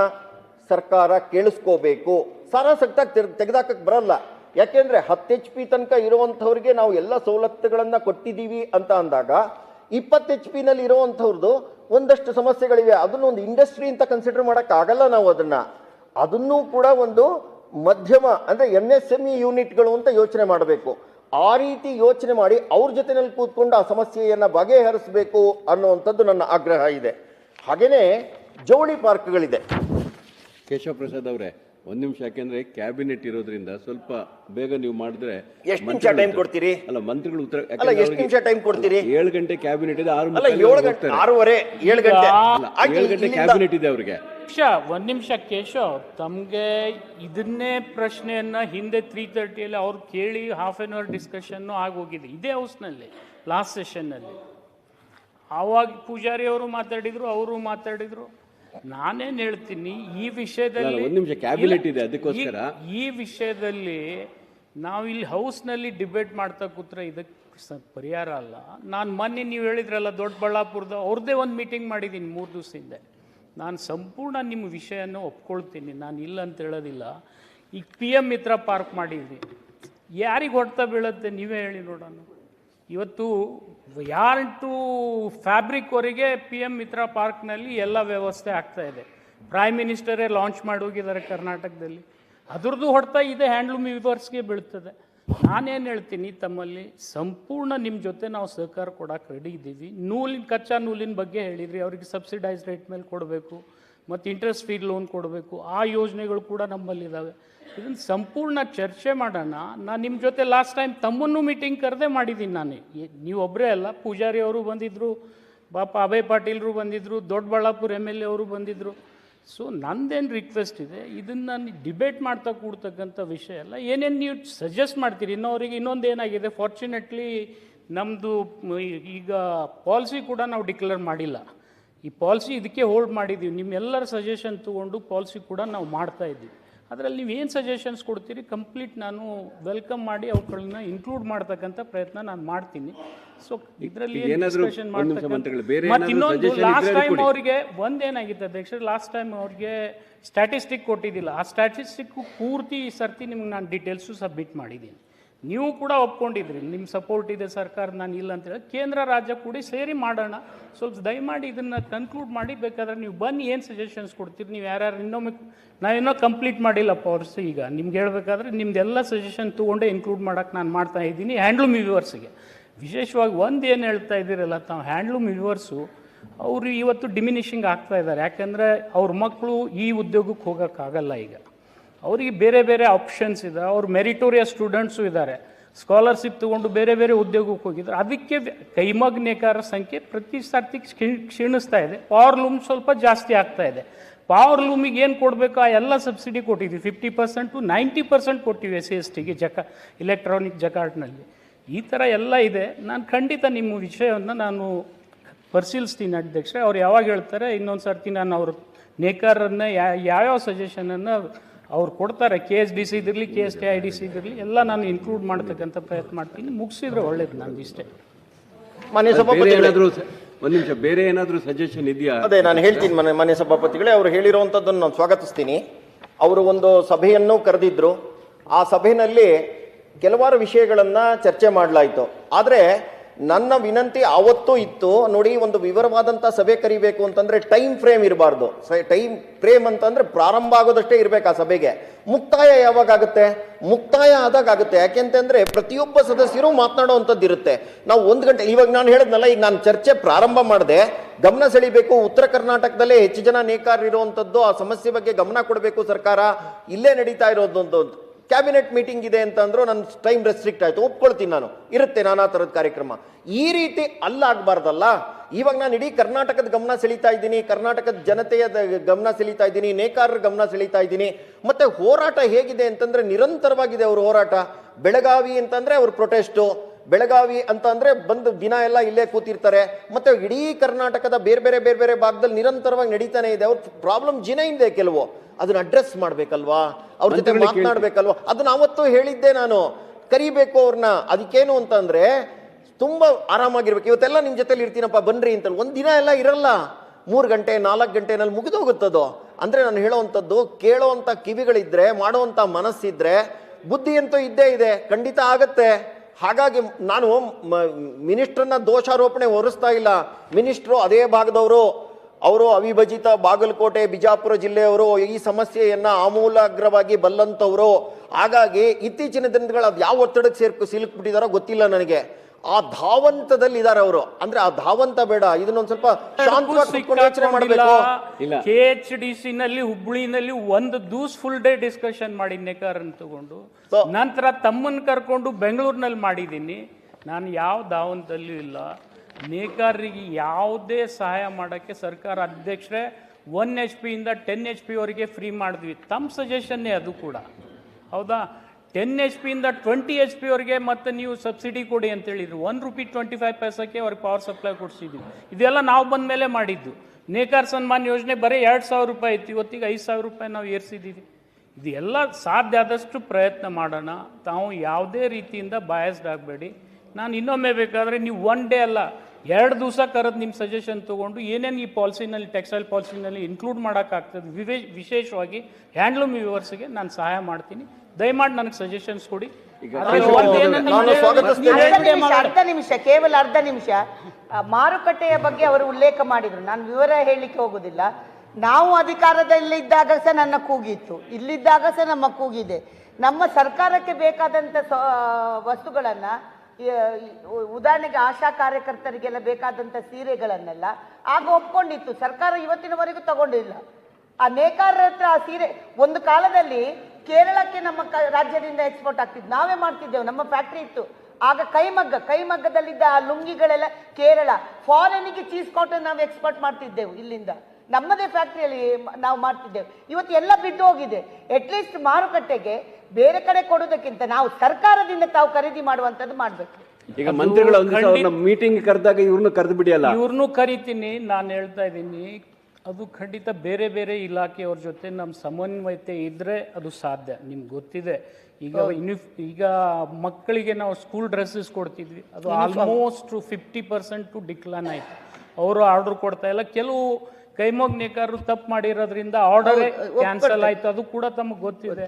ಸರ್ಕಾರ ಕೇಳಿಸ್ಕೋಬೇಕು. ಸಾರಾಸಕ್ತಾಗಿ ತೆಗ್ ತೆಗೆದಾಕಕ್ಕೆ ಬರಲ್ಲ. ಯಾಕೆಂದ್ರೆ ಹತ್ತು ಎಚ್ ಪಿ ತನಕ ಇರುವಂಥವ್ರಿಗೆ ನಾವು ಎಲ್ಲ ಸವಲತ್ತುಗಳನ್ನು ಕೊಟ್ಟಿದ್ದೀವಿ ಅಂತ ಅಂದಾಗ ಇಪ್ಪತ್ತು ಎಚ್ ಪಿನಲ್ಲಿ ಇರುವಂಥವ್ರದ್ದು ಒಂದಷ್ಟು ಸಮಸ್ಯೆಗಳಿವೆ. ಅದನ್ನು ಒಂದು ಇಂಡಸ್ಟ್ರಿ ಅಂತ ಕನ್ಸಿಡರ್ ಮಾಡೋಕ್ಕಾಗಲ್ಲ ನಾವು ಅದನ್ನ. ಅದನ್ನೂ ಕೂಡ ಒಂದು ಮಧ್ಯಮ ಅಂದ್ರೆ ಎಂ ಎಸ್ ಎಂ ಇ ಯೂನಿಟ್ಗಳು ಅಂತ ಯೋಚನೆ ಮಾಡಬೇಕು. ಆ ರೀತಿ ಯೋಚನೆ ಮಾಡಿ ಅವ್ರ ಜೊತೆಯಲ್ಲಿ ಕೂತ್ಕೊಂಡು ಆ ಸಮಸ್ಯೆಯನ್ನ ಬಗೆಹರಿಸಬೇಕು ಅನ್ನುವಂಥದ್ದು ನನ್ನ ಆಗ್ರಹ ಇದೆ. ಹಾಗೆಯೇ ಜವಳಿ ಪಾರ್ಕ್ಗಳಿದೆ. ಕೇಶವ ಪ್ರಸಾದ್ ಅವರೇ ಒಂದ್ ನಿಮಿಷ ಯಾಕೆಂದ್ರೆ ಕ್ಯಾಬಿನೆಟ್ ಇರೋದ್ರಿಂದ ಸ್ವಲ್ಪ ಬೇಗ ನೀವು ಮಾಡಿದ್ರೆ ಎಷ್ಟು ನಿಮಿಷ ಟೈಮ್ ಕೊಡ್ತೀರಿ? ಅಲ್ಲ ಮಂತ್ರಿಗಳು ಉತ್ತರ ಅಲ್ಲ ಯಾಕೆಂದ್ರೆ ಎಷ್ಟು ಅವ್ರಿಗೆ ನಿಮಿಷ ಟೈಮ್ ಕೊಡ್ತೀರಿ ಏಳು ಗಂಟೆ ಕ್ಯಾಬಿನೆಟ್ ಇದೆ ಆರು ಅಲ್ಲ ಮುಕ್ಕಾಲಿಗೆ ಏಳು ಗಂಟೆ ಹೋಗ್ತಾರೆ. ಆರೂವರೆ ಏಳು ಗಂಟೆ. ಅಲ್ಲ, ಏಳು ಗಂಟೆ ಇಲ್ಲಿಂದ- ಕ್ಯಾಬಿನೆಟ್ ಇದೆ ಅವ್ರಿಗೆ. ನಿಮಿಷ ಒಂದ್ ನಿಮಿಷ ಕೇಶವ್ ತಮಗೆ ಇದನ್ನೇ ಪ್ರಶ್ನೆಯನ್ನ ಹಿಂದೆ ತ್ರೀ ತರ್ಟಿಯಲ್ಲಿ ಅವ್ರು ಕೇಳಿ ಹಾಫ್ ಆನ್ ಅವರ್ ಡಿಸ್ಕಷನ್ನು ಆಗೋಗಿದೆ ಇದೇ ಹೌಸ್ನಲ್ಲಿ ಲಾಸ್ಟ್ ಸೆಷನ್ನಲ್ಲಿ ಆವಾಗ ಪೂಜಾರಿ ಅವರು ಮಾತಾಡಿದ್ರು ಅವರು ಮಾತಾಡಿದ್ರು. ನಾನೇನ್ ಹೇಳ್ತೀನಿ ಈ ವಿಷಯದಲ್ಲಿ ಒಂದು ನಿಮಿಷ, ಕ್ಯಾಬಿನೆಟ್ ಇದೆ, ಅದಕ್ಕೋಸ್ಕರ. ಈ- ವಿಷಯದಲ್ಲಿ ನಾವು ಇಲ್ಲಿ ಹೌಸ್ನಲ್ಲಿ ಡಿಬೇಟ್ ಮಾಡ್ತಾ ಕೂತ್ರೆ ಇದಕ್ಕೆ ಪರಿಹಾರ ಅಲ್ಲ. ನಾನು ಮೊನ್ನೆ ನೀವು ಹೇಳಿದ್ರಲ್ಲ ದೊಡ್ಡಬಳ್ಳಾಪುರದ ಅವ್ರದ್ದೇ ಒಂದು ಮೀಟಿಂಗ್ ಮಾಡಿದ್ದೀನಿ ಮೂರು ದಿವಸ ಹಿಂದೆ. ನಾನು ಸಂಪೂರ್ಣ ನಿಮ್ಮ ವಿಷಯನ ಒಪ್ಕೊಳ್ತೀನಿ ನಾನು ಇಲ್ಲ ಅಂತ ಹೇಳೋದಿಲ್ಲ. ಈಗ ಪಿ ಎಂ ಮಿತ್ರ ಪಾರ್ಕ್ ಮಾಡಿದ್ವಿ ಯಾರಿಗೆ ಹೊಡ್ತಾ ಬೀಳುತ್ತೆ ನೀವೇ ಹೇಳಿ ನೋಡೋಣ. ಇವತ್ತು ಯಾರಂಟು ಟು ಫ್ಯಾಬ್ರಿಕ್ವರೆಗೆ ಪಿ ಎಂ ಮಿತ್ರ ಪಾರ್ಕ್ನಲ್ಲಿ ಎಲ್ಲ ವ್ಯವಸ್ಥೆ ಆಗ್ತಾ ಇದೆ. ಪ್ರೈಮ್ ಮಿನಿಸ್ಟರೇ ಲಾಂಚ್ ಮಾಡಿ ಹೋಗಿದ್ದಾರೆ ಕರ್ನಾಟಕದಲ್ಲಿ. ಅದರದ್ದು ಹೊಡ್ತಾ ಇದೆ ಹ್ಯಾಂಡ್ಲೂಮ್ ವಿವರ್ಸ್ಗೆ ಬೀಳ್ತದೆ. ನಾನೇನು ಹೇಳ್ತೀನಿ ತಮ್ಮಲ್ಲಿ, ಸಂಪೂರ್ಣ ನಿಮ್ಮ ಜೊತೆ ನಾವು ಸಹಕಾರ ಕೊಡೋಕೆ ರೆಡಿ ಇದ್ದೀವಿ ನೂಲಿನ, ಕಚ್ಚಾ ನೂಲಿನ ಬಗ್ಗೆ ಹೇಳಿದ್ರಿ. ಅವರಿಗೆ ಸಬ್ಸಿಡೈಸ್ ರೇಟ್ ಮೇಲೆ ಕೊಡಬೇಕು. ಮತ್ತು ಇಂಟ್ರೆಸ್ಟ್ ಫ್ರೀ ಲೋನ್ ಕೊಡಬೇಕು. ಆ ಯೋಜನೆಗಳು ಕೂಡ ನಮ್ಮಲ್ಲಿದ್ದಾವೆ ಇದನ್ನು ಸಂಪೂರ್ಣ ಚರ್ಚೆ ಮಾಡೋಣ. ನಾನು ನಿಮ್ಮ ಜೊತೆ ಲಾಸ್ಟ್ ಟೈಮ್ ತಮ್ಮನ್ನು ಮೀಟಿಂಗ್ ಕರೆದೇ ಮಾಡಿದ್ದೀನಿ ನಾನು. ನೀವು ಒಬ್ಬರೇ ಅಲ್ಲ, ಪೂಜಾರಿ ಅವರು ಬಂದಿದ್ದರು ಪಾಪ ಅಭಯ್ ಪಾಟೀಲ್ರು ಬಂದಿದ್ದರು ದೊಡ್ಡಬಳ್ಳಾಪುರ ಎಂ ಎಲ್ ಎ ಅವರು ಬಂದಿದ್ದರು ಸೊ ನಂದೇನು ರಿಕ್ವೆಸ್ಟ್ ಇದೆ? ಇದನ್ನು ಡಿಬೇಟ್ ಮಾಡ್ತಾ ಕೂಡ್ತಕ್ಕಂಥ ವಿಷಯ ಅಲ್ಲ. ಏನೇನು ನೀವು ಸಜೆಸ್ಟ್ ಮಾಡ್ತೀರಿ? ಇನ್ನೂ ಅವರಿಗೆ ಇನ್ನೊಂದು ಏನಾಗಿದೆ? ಫಾರ್ಚುನೇಟ್ಲಿ ನಮ್ಮದು ಈಗ ಪಾಲಿಸಿ ಕೂಡ ನಾವು ಡಿಕ್ಲೇರ್ ಮಾಡಿಲ್ಲ. ಈ ಪಾಲಿಸಿ ಇದಕ್ಕೆ ಹೋಲ್ಡ್ ಮಾಡಿದ್ದೀವಿ. ನಿಮ್ಮೆಲ್ಲರ ಸಜೆಷನ್ ತೊಗೊಂಡು ಪಾಲಿಸಿ ಕೂಡ ನಾವು ಮಾಡ್ತಾ ಇದ್ದೀವಿ. ಅದರಲ್ಲಿ ನೀವು ಏನು ಸಜೆಷನ್ಸ್ ಕೊಡ್ತೀರಿ? ಕಂಪ್ಲೀಟ್ ನಾನು ವೆಲ್ಕಮ್ ಮಾಡಿ ಅವುಗಳನ್ನ ಇನ್ಕ್ಲೂಡ್ ಮಾಡ್ತಕ್ಕಂಥ ಪ್ರಯತ್ನ ನಾನು ಮಾಡ್ತೀನಿ. ಸೊ ಇದರಲ್ಲಿ ಮತ್ತು ಇನ್ನೊಂದು ಲಾಸ್ಟ್ ಟೈಮ್. ಅವರಿಗೆ ಒಂದೇನಾಗಿತ್ತು ಅಧ್ಯಕ್ಷ ಲಾಸ್ಟ್ ಟೈಮ್ ಅವ್ರಿಗೆ ಸ್ಟ್ಯಾಟಿಸ್ಟಿಕ್ ಕೊಟ್ಟಿದ್ದಿಲ್ಲ. ಆ ಸ್ಟ್ಯಾಟಿಸ್ಟಿಕ್ ಪೂರ್ತಿ ಈ ಸರ್ತಿ ನಿಮ್ಗೆ ನಾನು ಡೀಟೇಲ್ಸು ಸಬ್ಮಿಟ್ ಮಾಡಿದ್ದೀನಿ. ನೀವು ಕೂಡ ಒಪ್ಕೊಂಡಿದ್ರಿ ನಿಮ್ಮ ಸಪೋರ್ಟ್ ಇದೆ ಸರ್ಕಾರ, ನಾನು ಇಲ್ಲ ಅಂತ ಹೇಳಿ, ಕೇಂದ್ರ, ರಾಜ್ಯ ಕೂಡಿ ಸೇರಿ ಮಾಡೋಣ. ಸ್ವಲ್ಪ ದಯಮಾಡಿ ಇದನ್ನು ಕನ್ಕ್ಲೂಡ್ ಮಾಡಿ, ಬೇಕಾದ್ರೆ ನೀವು ಬನ್ನಿ, ಏನು ಸಜೆಷನ್ಸ್ ಕೊಡ್ತೀರಿ? ನೀವು ಯಾರ್ಯಾರು ಇನ್ನೊಮ್ಮೆ ಏನೋ ಕಂಪ್ಲೀಟ್ ಮಾಡಿಲ್ಲ ಪವರ್ಸ್ ಈಗ. ನಿಮ್ಗೆ ಹೇಳಬೇಕಾದ್ರೆ ನಿಮ್ದೆಲ್ಲ ಸಜೆಷನ್ ತೊಗೊಂಡೇ ಇನ್ಕ್ಲೂಡ್ ಮಾಡೋಕ್ಕೆ ನಾನು ಮಾಡ್ತಾ ಇದ್ದೀನಿ ಹ್ಯಾಂಡ್ಲೂಮ್ ವ್ಯೂವರ್ಸ್ಗೆ ವಿಶೇಷವಾಗಿ ಒಂದು ಏನು ಹೇಳ್ತಾ ಇದ್ದೀರಲ್ಲ, ತಾವು ಹ್ಯಾಂಡ್ಲೂಮ್ ವ್ಯೂವರ್ಸು ಅವರು ಇವತ್ತು ಡಿಮಿನಿಷಿಂಗ್ ಆಗ್ತಾ ಇದ್ದಾರೆ. ಯಾಕಂದರೆ ಅವ್ರ ಮಕ್ಕಳು ಈ ಉದ್ಯೋಗಕ್ಕೆ ಹೋಗೋಕ್ಕಾಗಲ್ಲ ಈಗ. ಅವರಿಗೆ ಬೇರೆ ಬೇರೆ ಆಪ್ಷನ್ಸ್ ಇದೆ. ಅವ್ರು ಮೆರಿಟೋರಿಯಸ್ ಸ್ಟೂಡೆಂಟ್ಸು ಇದ್ದಾರೆ ಸ್ಕಾಲರ್ಶಿಪ್ ತೊಗೊಂಡು ಬೇರೆ ಬೇರೆ ಉದ್ಯೋಗಕ್ಕೆ ಹೋಗಿದ್ದಾರೆ ಅದಕ್ಕೆ ಕೈಮಗ್ ನೇಕಾರರ ಸಂಖ್ಯೆ ಪ್ರತಿ ಸರ್ತಿ ಕ್ಷೀ- ಕ್ಷೀಣಿಸ್ತಾ ಇದೆ. ಪವರ್ ಲೂಮ್ ಸ್ವಲ್ಪ ಜಾಸ್ತಿ ಆಗ್ತಾ ಇದೆ. ಪವರ್ ಲೂಮಿಗೆ ಏನು ಕೊಡಬೇಕು? ಆ ಎಲ್ಲ ಸಬ್ಸಿಡಿ ಕೊಟ್ಟಿದ್ದೀವಿ. Fifty percent to ninety percent ಕೊಟ್ಟಿವಿ ಎಸ್ ಸಿ ಎಸ್ ಟಿಗೆ ಜಕ ಇಲೆಕ್ಟ್ರಾನಿಕ್ ಜಕಾರ್ಡ್ನಲ್ಲಿ. ಈ ಥರ ಎಲ್ಲ ಇದೆ. ನಾನು ಖಂಡಿತ ನಿಮ್ಮ ವಿಷಯವನ್ನು ನಾನು ಪರಿಶೀಲಿಸ್ತೀನಿ ಅಧ್ಯಕ್ಷ ಅವ್ರು ಯಾವಾಗ ಹೇಳ್ತಾರೆ ಇನ್ನೊಂದು ಸರ್ತಿ ನಾನು ಅವ್ರ ನೇಕಾರರನ್ನ ಯಾ ಯಾವ್ಯಾವ ಸಜೆಷನನ್ನು ಅವ್ರು ಕೊಡ್ತಾರೆ K S D C ಇದಿರಲಿ K S T I D C ಇದಿರಲಿ ಎಲ್ಲ ನಾನು ಇನ್ಕ್ಲೂಡ್ ಮಾಡ್ತಕ್ಕಂಥ ಪ್ರಯತ್ನ ಮಾಡ್ತೀನಿ. ಮುಗಿಸಿದ್ರೆ ಒಳ್ಳೇದು ನಂದು ಇಷ್ಟೇ. ಮನೆ ಸಭಾಪತಿ ಏನಾದರೂ ಏನಾದ್ರೂ ಸ- ಒಂದ್ ನಿಮಿಷ ಬೇರೆ ಏನಾದರೂ ಸಜೆಷನ್ ಇದೆಯಾ? ಅದೇ ನಾನು ಹೇಳ್ತೀನಿ ಮನೆ ಮನೆ ಸಭಾಪತಿಗಳೇ ಅವರು ಹೇಳಿರುವಂಥದ್ದನ್ನು ನಾನು ಸ್ವಾಗತಿಸ್ತೀನಿ. ಅವರು ಒಂದು ಸಭೆಯನ್ನು ಕರೆದಿದ್ರು. ಆ ಸಭೆಯಲ್ಲಿ ಕೆಲವಾರು ವಿಷಯಗಳನ್ನು ಚರ್ಚೆ ಮಾಡಲಾಯಿತು. ಆದರೆ ನನ್ನ ವಿನಂತಿ ಆವತ್ತೂ ಇತ್ತು. ನೋಡಿ, ಒಂದು ವಿವರವಾದಂಥ ಸಭೆ ಕರಿಬೇಕು ಅಂತಂದ್ರೆ ಟೈಮ್ ಫ್ರೇಮ್ ಇರಬಾರ್ದು. ಟೈಮ್ ಫ್ರೇಮ್ ಅಂತಂದ್ರೆ ಪ್ರಾರಂಭ ಆಗೋದಷ್ಟೇ ಇರಬೇಕು ಆ ಸಭೆಗೆ. ಮುಕ್ತಾಯ ಯಾವಾಗ ಆಗುತ್ತೆ ಮುಕ್ತಾಯ ಆದಾಗ ಆಗುತ್ತೆ ಯಾಕೆಂತಂದ್ರೆ ಪ್ರತಿಯೊಬ್ಬ ಸದಸ್ಯರು ಮಾತನಾಡುವಂಥದ್ದು ಇರುತ್ತೆ. ನಾವು ಒಂದು ಗಂಟೆ, ಇವಾಗ ನಾನು ಹೇಳಿದ್ನಲ್ಲ, ಈಗ ನಾನು ಚರ್ಚೆ ಪ್ರಾರಂಭ ಮಾಡಿದೆ. ಗಮನ ಸೆಳಿಬೇಕು. ಉತ್ತರ ಕರ್ನಾಟಕದಲ್ಲೇ ಹೆಚ್ಚು ಜನ ನೇಕಾರರು ಇರುವಂಥದ್ದು ಆ ಸಮಸ್ಯೆ ಬಗ್ಗೆ ಗಮನ ಕೊಡಬೇಕು ಸರ್ಕಾರ. ಇಲ್ಲೇ ನಡೀತಾ ಇರೋದೊಂದು ಕ್ಯಾಬಿನೆಟ್ ಮೀಟಿಂಗ್ ಇದೆ ಅಂತ ನನ್ನ ಟೈಮ್ ರೆಸ್ಟ್ರಿಕ್ಟ್ ಆಯ್ತು, ಒಪ್ಕೊಳ್ತೀನಿ ನಾನು. ಇರುತ್ತೆ ನಾನಾ ಥರದ ಕಾರ್ಯಕ್ರಮ. ಈ ರೀತಿ ಅಲ್ಲ ಆಗ್ಬಾರ್ದಲ್ಲ ಇವಾಗ ನಾನು ಇಡೀ ಕರ್ನಾಟಕದ ಗಮನ ಸೆಳೀತಾ ಇದ್ದೀನಿ, ಕರ್ನಾಟಕದ ಜನತೆಯ ಗಮನ ಸೆಳೀತಾ ಇದ್ದೀನಿ, ನೇಕಾರರ ಗಮನ ಸೆಳೀತಾ ಇದ್ದೀನಿ. ಮತ್ತೆ ಹೋರಾಟ ಹೇಗಿದೆ ಅಂತಂದ್ರೆ ನಿರಂತರವಾಗಿದೆ ಅವ್ರ ಹೋರಾಟ. ಬೆಳಗಾವಿ ಅಂತಂದ್ರೆ ಅವ್ರ ಪ್ರೊಟೆಸ್ಟು ಬೆಳಗಾವಿ ಅಂತ ಅಂದ್ರೆ ಬಂದು ದಿನ ಎಲ್ಲ ಇಲ್ಲೇ ಕೂತಿರ್ತಾರೆ. ಮತ್ತೆ ಇಡೀ ಕರ್ನಾಟಕದ ಬೇರೆ ಬೇರೆ ಬೇರೆ ಬೇರೆ ಭಾಗದಲ್ಲಿ ನಿರಂತರವಾಗಿ ನಡೀತಾನೆ ಇದೆ. ಅವ್ರ ಪ್ರಾಬ್ಲಮ್ ಜಿನ ಇದೆ ಕೆಲವು. ಅದನ್ನ ಅಡ್ರೆಸ್ ಮಾಡ್ಬೇಕಲ್ವಾ? ಅವ್ರ ಜೊತೆ ಮಾತನಾಡಬೇಕಲ್ವಾ? ಅದನ್ನ ಅವತ್ತು ಹೇಳಿದ್ದೆ ನಾನು. ಕರಿಬೇಕು ಅವ್ರನ್ನ ಅದಕ್ಕೇನು ಅಂತಂದ್ರೆ ತುಂಬಾ ಆರಾಮಾಗಿರ್ಬೇಕು. ಇವತ್ತೆಲ್ಲ ನಿಮ್ ಜೊತೆಲಿ ಇರ್ತೀನಪ್ಪ ಬನ್ರಿ ಅಂತ ಒಂದ್ ದಿನ ಎಲ್ಲ ಇರಲ್ಲ. ಮೂರು ಗಂಟೆ ನಾಲ್ಕು ಗಂಟೆನಲ್ಲಿ ಮುಗಿದೋಗುತ್ತದೋ? ಅಂದ್ರೆ ನಾನು ಹೇಳೋವಂಥದ್ದು ಕೇಳೋವಂಥ ಕಿವಿಗಳಿದ್ರೆ ಮಾಡೋವಂಥ ಮನಸ್ಸಿದ್ರೆ ಬುದ್ಧಿ ಅಂತೂ ಇದ್ದೇ ಇದೆ. ಖಂಡಿತ ಆಗತ್ತೆ. ಹಾಗಾಗಿ ನಾನು ಮಿನಿಸ್ಟ್ರನ್ನ ದೋಷಾರೋಪಣೆ ಹೊರಿಸ್ತಾ ಇಲ್ಲ. ಮಿನಿಸ್ಟ್ರು ಅದೇ ಭಾಗದವರು, ಅವರು ಅವಿಭಜಿತ ಬಾಗಲಕೋಟೆ, ಬಿಜಾಪುರ ಜಿಲ್ಲೆಯವರು ಈ ಸಮಸ್ಯೆಯನ್ನು ಆಮೂಲಾಗ್ರವಾಗಿ ಬಲ್ಲಂಥವರು. ಹಾಗಾಗಿ ಇತ್ತೀಚಿನ ದಿನಗಳು ಅದು ಯಾವ ಒತ್ತಡಕ್ಕೆ ಸೇರ್ಕು ಸಿಲುಕ್ಬಿಟ್ಟಿದಾರೋ ಗೊತ್ತಿಲ್ಲ ನನಗೆ. ಆ ಧಾವಂತದಲ್ಲಿ ಇದಾರೆ ಅವರು. ಅಂದ್ರೆ ಆ ಧಾವಂತ ಬೇಡ ಇದನ್ನೊಂದ್ ಸ್ವಲ್ಪ ಯೋಚನೆ ಮಾಡಬೇಕು. ಇಲ್ಲ. ಕೆ ಎಚ್ ಡಿ ಸಿ ನಲ್ಲಿ ಹುಬ್ಳಿನಲ್ಲಿ ಒಂದು ದೂಸ್ ಫುಲ್ ಡೇ ಡಿಸ್ಕಷನ್ ಮಾಡಿ ನೇಕಾರನ್ ತಗೊಂಡು. ನಂತರ ತಮ್ಮನ್ನ ಕರ್ಕೊಂಡು ಬೆಂಗಳೂರಿನಲ್ಲಿ ಮಾಡಿದ್ದೀನಿ. ನಾನು ಯಾವ ಧಾವಂತಲ್ಲೂ ಇಲ್ಲ. ನೇಕಾರರಿಗೆ ಯಾವುದೇ ಸಹಾಯ ಮಾಡೋಕ್ಕೆ ಸರ್ಕಾರ ಅಧ್ಯಕ್ಷರೇ ಒನ್ ಎಚ್ ಪಿಯಿಂದ ಟೆನ್ ಎಚ್ ಪಿ ಅವರಿಗೆ ಫ್ರೀ ಮಾಡಿದ್ವಿ. ತಮ್ಮ ಸಜೆಷನ್ನೇ ಅದು ಕೂಡ. ಹೌದಾ? ಟೆನ್ ಎಚ್ ಪಿಯಿಂದ ಟ್ವೆಂಟಿ ಎಚ್ ಪಿವರೆಗೆ ಮತ್ತೆ ನೀವು ಸಬ್ಸಿಡಿ ಕೊಡಿ ಅಂತ ಹೇಳಿದ್ರು ಒನ್ ರುಪಿ ಟ್ವೆಂಟಿ ಫೈವ್ ಪೈಸಕ್ಕೆ ಅವ್ರಿಗೆ ಪವರ್ ಸಪ್ಲೈ ಕೊಡಿಸಿದ್ವಿ. ಇದೆಲ್ಲ ನಾವು ಬಂದ ಮೇಲೆ ಮಾಡಿದ್ದು. ನೇಕಾರ್ ಸನ್ಮಾನ್ ಯೋಜನೆ ಬರೀ ಎರಡು ಸಾವಿರ ರೂಪಾಯಿ ಇತ್ತು. ಇವತ್ತಿಗೆ ಐದು ಸಾವಿರ ರೂಪಾಯಿ ನಾವು ಏರಿಸಿದ್ದೀವಿ. ಇದೆಲ್ಲ ಸಾಧ್ಯ ಆದಷ್ಟು ಪ್ರಯತ್ನ ಮಾಡೋಣ. ತಾವು ಯಾವುದೇ ರೀತಿಯಿಂದ ಬಯಸ್ಡ್ ಆಗಬೇಡಿ. ನಾನು ಇನ್ನೊಮ್ಮೆ ಬೇಕಾದರೆ ನೀವು ಒನ್ ಡೇ ಅಲ್ಲ, ಎರಡು ದಿವಸ ಕರೆದು ನಿಮ್ಮ ಸಜೆಷನ್ ತೊಗೊಂಡು ಏನೇನು ಈ ಪಾಲಿಸಿನಲ್ಲಿ ಟೆಕ್ಸ್ಟೈಲ್ ಪಾಲಿಸಿನಲ್ಲಿ ಇನ್ಕ್ಲೂಡ್ ಮಾಡೋಕ್ಕಾಗ್ತದೆ. ವಿವೇ, ವಿಶೇಷವಾಗಿ ಹ್ಯಾಂಡ್ಲೂಮ್ ವ್ಯೂವರ್ಸ್ಗೆ ನಾನು ಸಹಾಯ ಮಾಡ್ತೀನಿ. ದಯಮಾಡಿ ನನಗೆ ಸಜೆಷನ್ಸ್ ಕೊಡಿ. ಅರ್ಧ ನಿಮಿಷ ಕೇವಲ ಅರ್ಧ ನಿಮಿಷ. ಮಾರುಕಟ್ಟೆಯ ಬಗ್ಗೆ ಅವರು ಉಲ್ಲೇಖ ಮಾಡಿದ್ರು. ನಾನು ವಿವರ ಹೇಳಲಿಕ್ಕೆ ಹೋಗುದಿಲ್ಲ. ನಾವು ಅಧಿಕಾರದಲ್ಲಿದ್ದಾಗ ಸಹ ನನ್ನ ಕೂಗಿತ್ತು. ಇಲ್ಲಿದ್ದಾಗ ಸಹ ನಮ್ಮ ಕೂಗಿದೆ. ನಮ್ಮ ಸರ್ಕಾರಕ್ಕೆ ಬೇಕಾದಂತ ಸ- ವಸ್ತುಗಳನ್ನ ಉದಾಹರಣೆಗೆ ಆಶಾ ಕಾರ್ಯಕರ್ತರಿಗೆಲ್ಲ ಬೇಕಾದಂತ ಸೀರೆಗಳನ್ನೆಲ್ಲ ಆಗ ಒಪ್ಕೊಂಡಿತ್ತು. ಸರ್ಕಾರ ಇವತ್ತಿನವರೆಗೂ ತಗೊಂಡಿಲ್ಲ. ಆ ನೇಕಾರರ ಹತ್ರ ಆ ಸೀರೆ ಒಂದು ಕಾಲದಲ್ಲಿ ಕೇರಳಕ್ಕೆ ನಮ್ಮ ಕ- ರಾಜ್ಯದಿಂದ ಎಕ್ಸ್ಪೋರ್ಟ್ ಆಗ್ತಿದ್ದು ನಾವೇ ಮಾಡ್ತಿದ್ದೆವು. ನಮ್ಮ ಫ್ಯಾಕ್ಟ್ರಿ ಇತ್ತು. ಆಗ ಕೈಮಗ್ಗ ಕೈಮಗ್ಗದಲ್ಲಿದ್ದ ಆ ಲುಂಗಿಗಳೆಲ್ಲ ಕೇರಳ. ಫಾರಿನಿಗೆ ಚೀಸ್ ಕಾಟನ್ ನಾವು ಎಕ್ಸ್ಪೋರ್ಟ್ ಮಾಡ್ತಿದ್ದೆವು ಇಲ್ಲಿಂದ. ನಮ್ಮದೇ ಫ್ಯಾಕ್ಟ್ರಿಯಲ್ಲಿ ನಾವು ಮಾಡ್ತಿದ್ದೆವು. ಇವತ್ತು ಎಲ್ಲ ಬಿದ್ದು ಹೋಗಿದೆ. ಅಟ್ಲೀಸ್ಟ್ ಮಾರುಕಟ್ಟೆಗೆ ಬೇರೆ ಕಡೆ ಕೊಡೋದಕ್ಕಿಂತ ನಾವು ಸರ್ಕಾರದಿಂದ ತಾವು ಖರೀದಿ ಮಾಡುವಂಥದ್ದು ಮಾಡಬೇಕು. ಈಗ ಮಂತ್ರಿಗಳ ಮೀಟಿಂಗ್ ಕರೆದಾಗ ಇವ್ರನ್ನೂ ಕರೆದು ಬಿಡಿಯಲ್ಲ ಇವ್ರನ್ನೂ ಕರಿತೀನಿ. ನಾನು ಹೇಳ್ತಾ ಇದ್ದೀನಿ. ಅದು ಖಂಡಿತ ಬೇರೆ ಬೇರೆ ಇಲಾಖೆಯವ್ರ ಜೊತೆ ನಮ್ಮ ಸಮನ್ವಯತೆ ಇದ್ದರೆ ಅದು ಸಾಧ್ಯ ನಿಮ್ಗೆ ಗೊತ್ತಿದೆ. ಈಗ ಯೂನಿಫ್ ಈಗ ಮಕ್ಕಳಿಗೆ ನಾವು ಸ್ಕೂಲ್ ಡ್ರೆಸ್ಸಸ್ ಕೊಡ್ತಿದ್ವಿ ಅದು almost fifty percent to decline ಆಯಿತು. ಅವರು ಆರ್ಡರ್ ಕೊಡ್ತಾ ಇಲ್ಲ ಕೆಲವು ಕೈಮಗ್ ನೇಕಾರರು ತಪ್ಪು ಮಾಡಿರೋದ್ರಿಂದ ಆರ್ಡರ್ ಕ್ಯಾನ್ಸಲ್ ಆಯಿತು ಅದು ಕೂಡ ತಮಗೆ ಗೊತ್ತಿದೆ.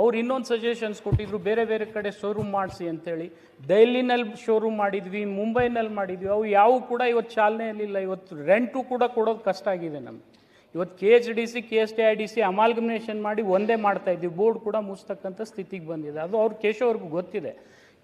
ಅವ್ರು ಇನ್ನೊಂದು ಸಜೆಷನ್ಸ್ ಕೊಟ್ಟಿದ್ರು, ಬೇರೆ ಬೇರೆ ಕಡೆ ಶೋರೂಮ್ ಮಾಡಿಸಿ ಅಂತೇಳಿ. ದೆಹಲಿನಲ್ಲಿ ಶೋರೂಮ್ ಮಾಡಿದ್ವಿ, ಮುಂಬೈನಲ್ಲಿ ಮಾಡಿದ್ವಿ, ಅವು ಯಾವ ಕೂಡ ಇವತ್ತು ಚಾಲನೆಯಲ್ಲಿಲ್ಲ. ಇವತ್ತು ರೆಂಟು ಕೂಡ ಕೊಡೋದು ಕಷ್ಟ ಆಗಿದೆ ನಮ್ಗೆ. ಇವತ್ತು K H D C K S T I D C amalgamation ಮಾಡಿ ಒಂದೇ ಮಾಡ್ತಾ ಇದ್ವಿ. ಬೋರ್ಡ್ ಕೂಡ ಮುಸ್ತಕ್ಕಂಥ ಸ್ಥಿತಿಗೆ ಬಂದಿದೆ. ಅದು ಅವ್ರ ಕೇಶವ್ರಿಗೂ ಗೊತ್ತಿದೆ.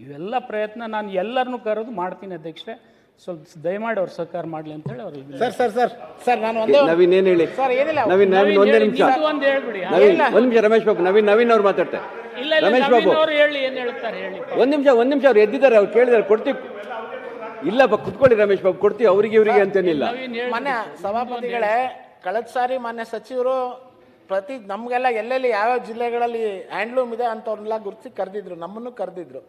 ಇವೆಲ್ಲ ಪ್ರಯತ್ನ ನಾನು ಎಲ್ಲರನ್ನೂ ಕರೆದು ಮಾಡ್ತೀನಿ ಅಧ್ಯಕ್ಷರೇ. ಸ್ವಲ್ಪ ದಯಮಾಡಿ ಅವ್ರು ಸಹಕಾರ ಮಾಡಲಿ ಅಂತ ಹೇಳಿ ಅವ್ರಿಗೆ ಸರ್ ಸರ್ ಸರ್ ಸರ್ ನಾನು ಒಂದೇ ನವೀನ್ ಏನ್ ಹೇಳಿ? ಸರ್ ಏನಿಲ್ಲ. ನವೀನ್ ನವೀನ್ ಒಂದೇ ನಿಮಿಷ. ಇದು ಒಂದು ಹೇಳ್ಬಿಡಿ. ನವೀನ್ ಒಂದ್ ನಿಮಿಷ ರಮೇಶ್ ಬಾಬು ನವೀನ್ ನವೀನ್ ಅವ್ರು ಮಾತಾಡ್ತಾರೆ ಇಲ್ಲ ರಮೇಶ್ ಬಾಬು. ಅವ್ರು ಹೇಳಿ ಏನು ಹೇಳ್ತಾರೆ ಹೇಳಿ. ಒಂದ್ ನಿಮಿಷ ಒಂದ್ ನಿಮಿಷ ಅವ್ರು ಎದ್ದಿದ್ದಾರೆ ಅವ್ರು ಕೇಳಿದಾರೆ ಕೊಡ್ತೀವಿ. ಇಲ್ಲಪ್ಪ ಕುತ್ಕೊಳ್ಳಿ ರಮೇಶ್ ಬಾಬು ಕೊಡ್ತೀವಿ ಅವ್ರಿಗೆ ಇವರಿಗೆ ಅಂತೇನಿಲ್ಲ ನವೀನ್ ಹೇಳಿ. ಮಾನ್ಯ ಸಭಾಪತಿಗಳೇ ಕಳೆದ ಸಾರಿ ಮೊನ್ನೆ ಸಚಿವರು ಪ್ರತಿ ನಮಗೆಲ್ಲ ಎಲ್ಲೆಲ್ಲಿ ಯಾವ್ಯಾವ ಜಿಲ್ಲೆಗಳಲ್ಲಿ ಹ್ಯಾಂಡ್ಲೂಮ್ ಇದೆ ಅಂತವ್ರನ್ನೆಲ್ಲ ಗುರುತಿಸಿ ಕರೆದಿದ್ರು ನಮ್ಮನ್ನು ಕರೆದಿದ್ರು.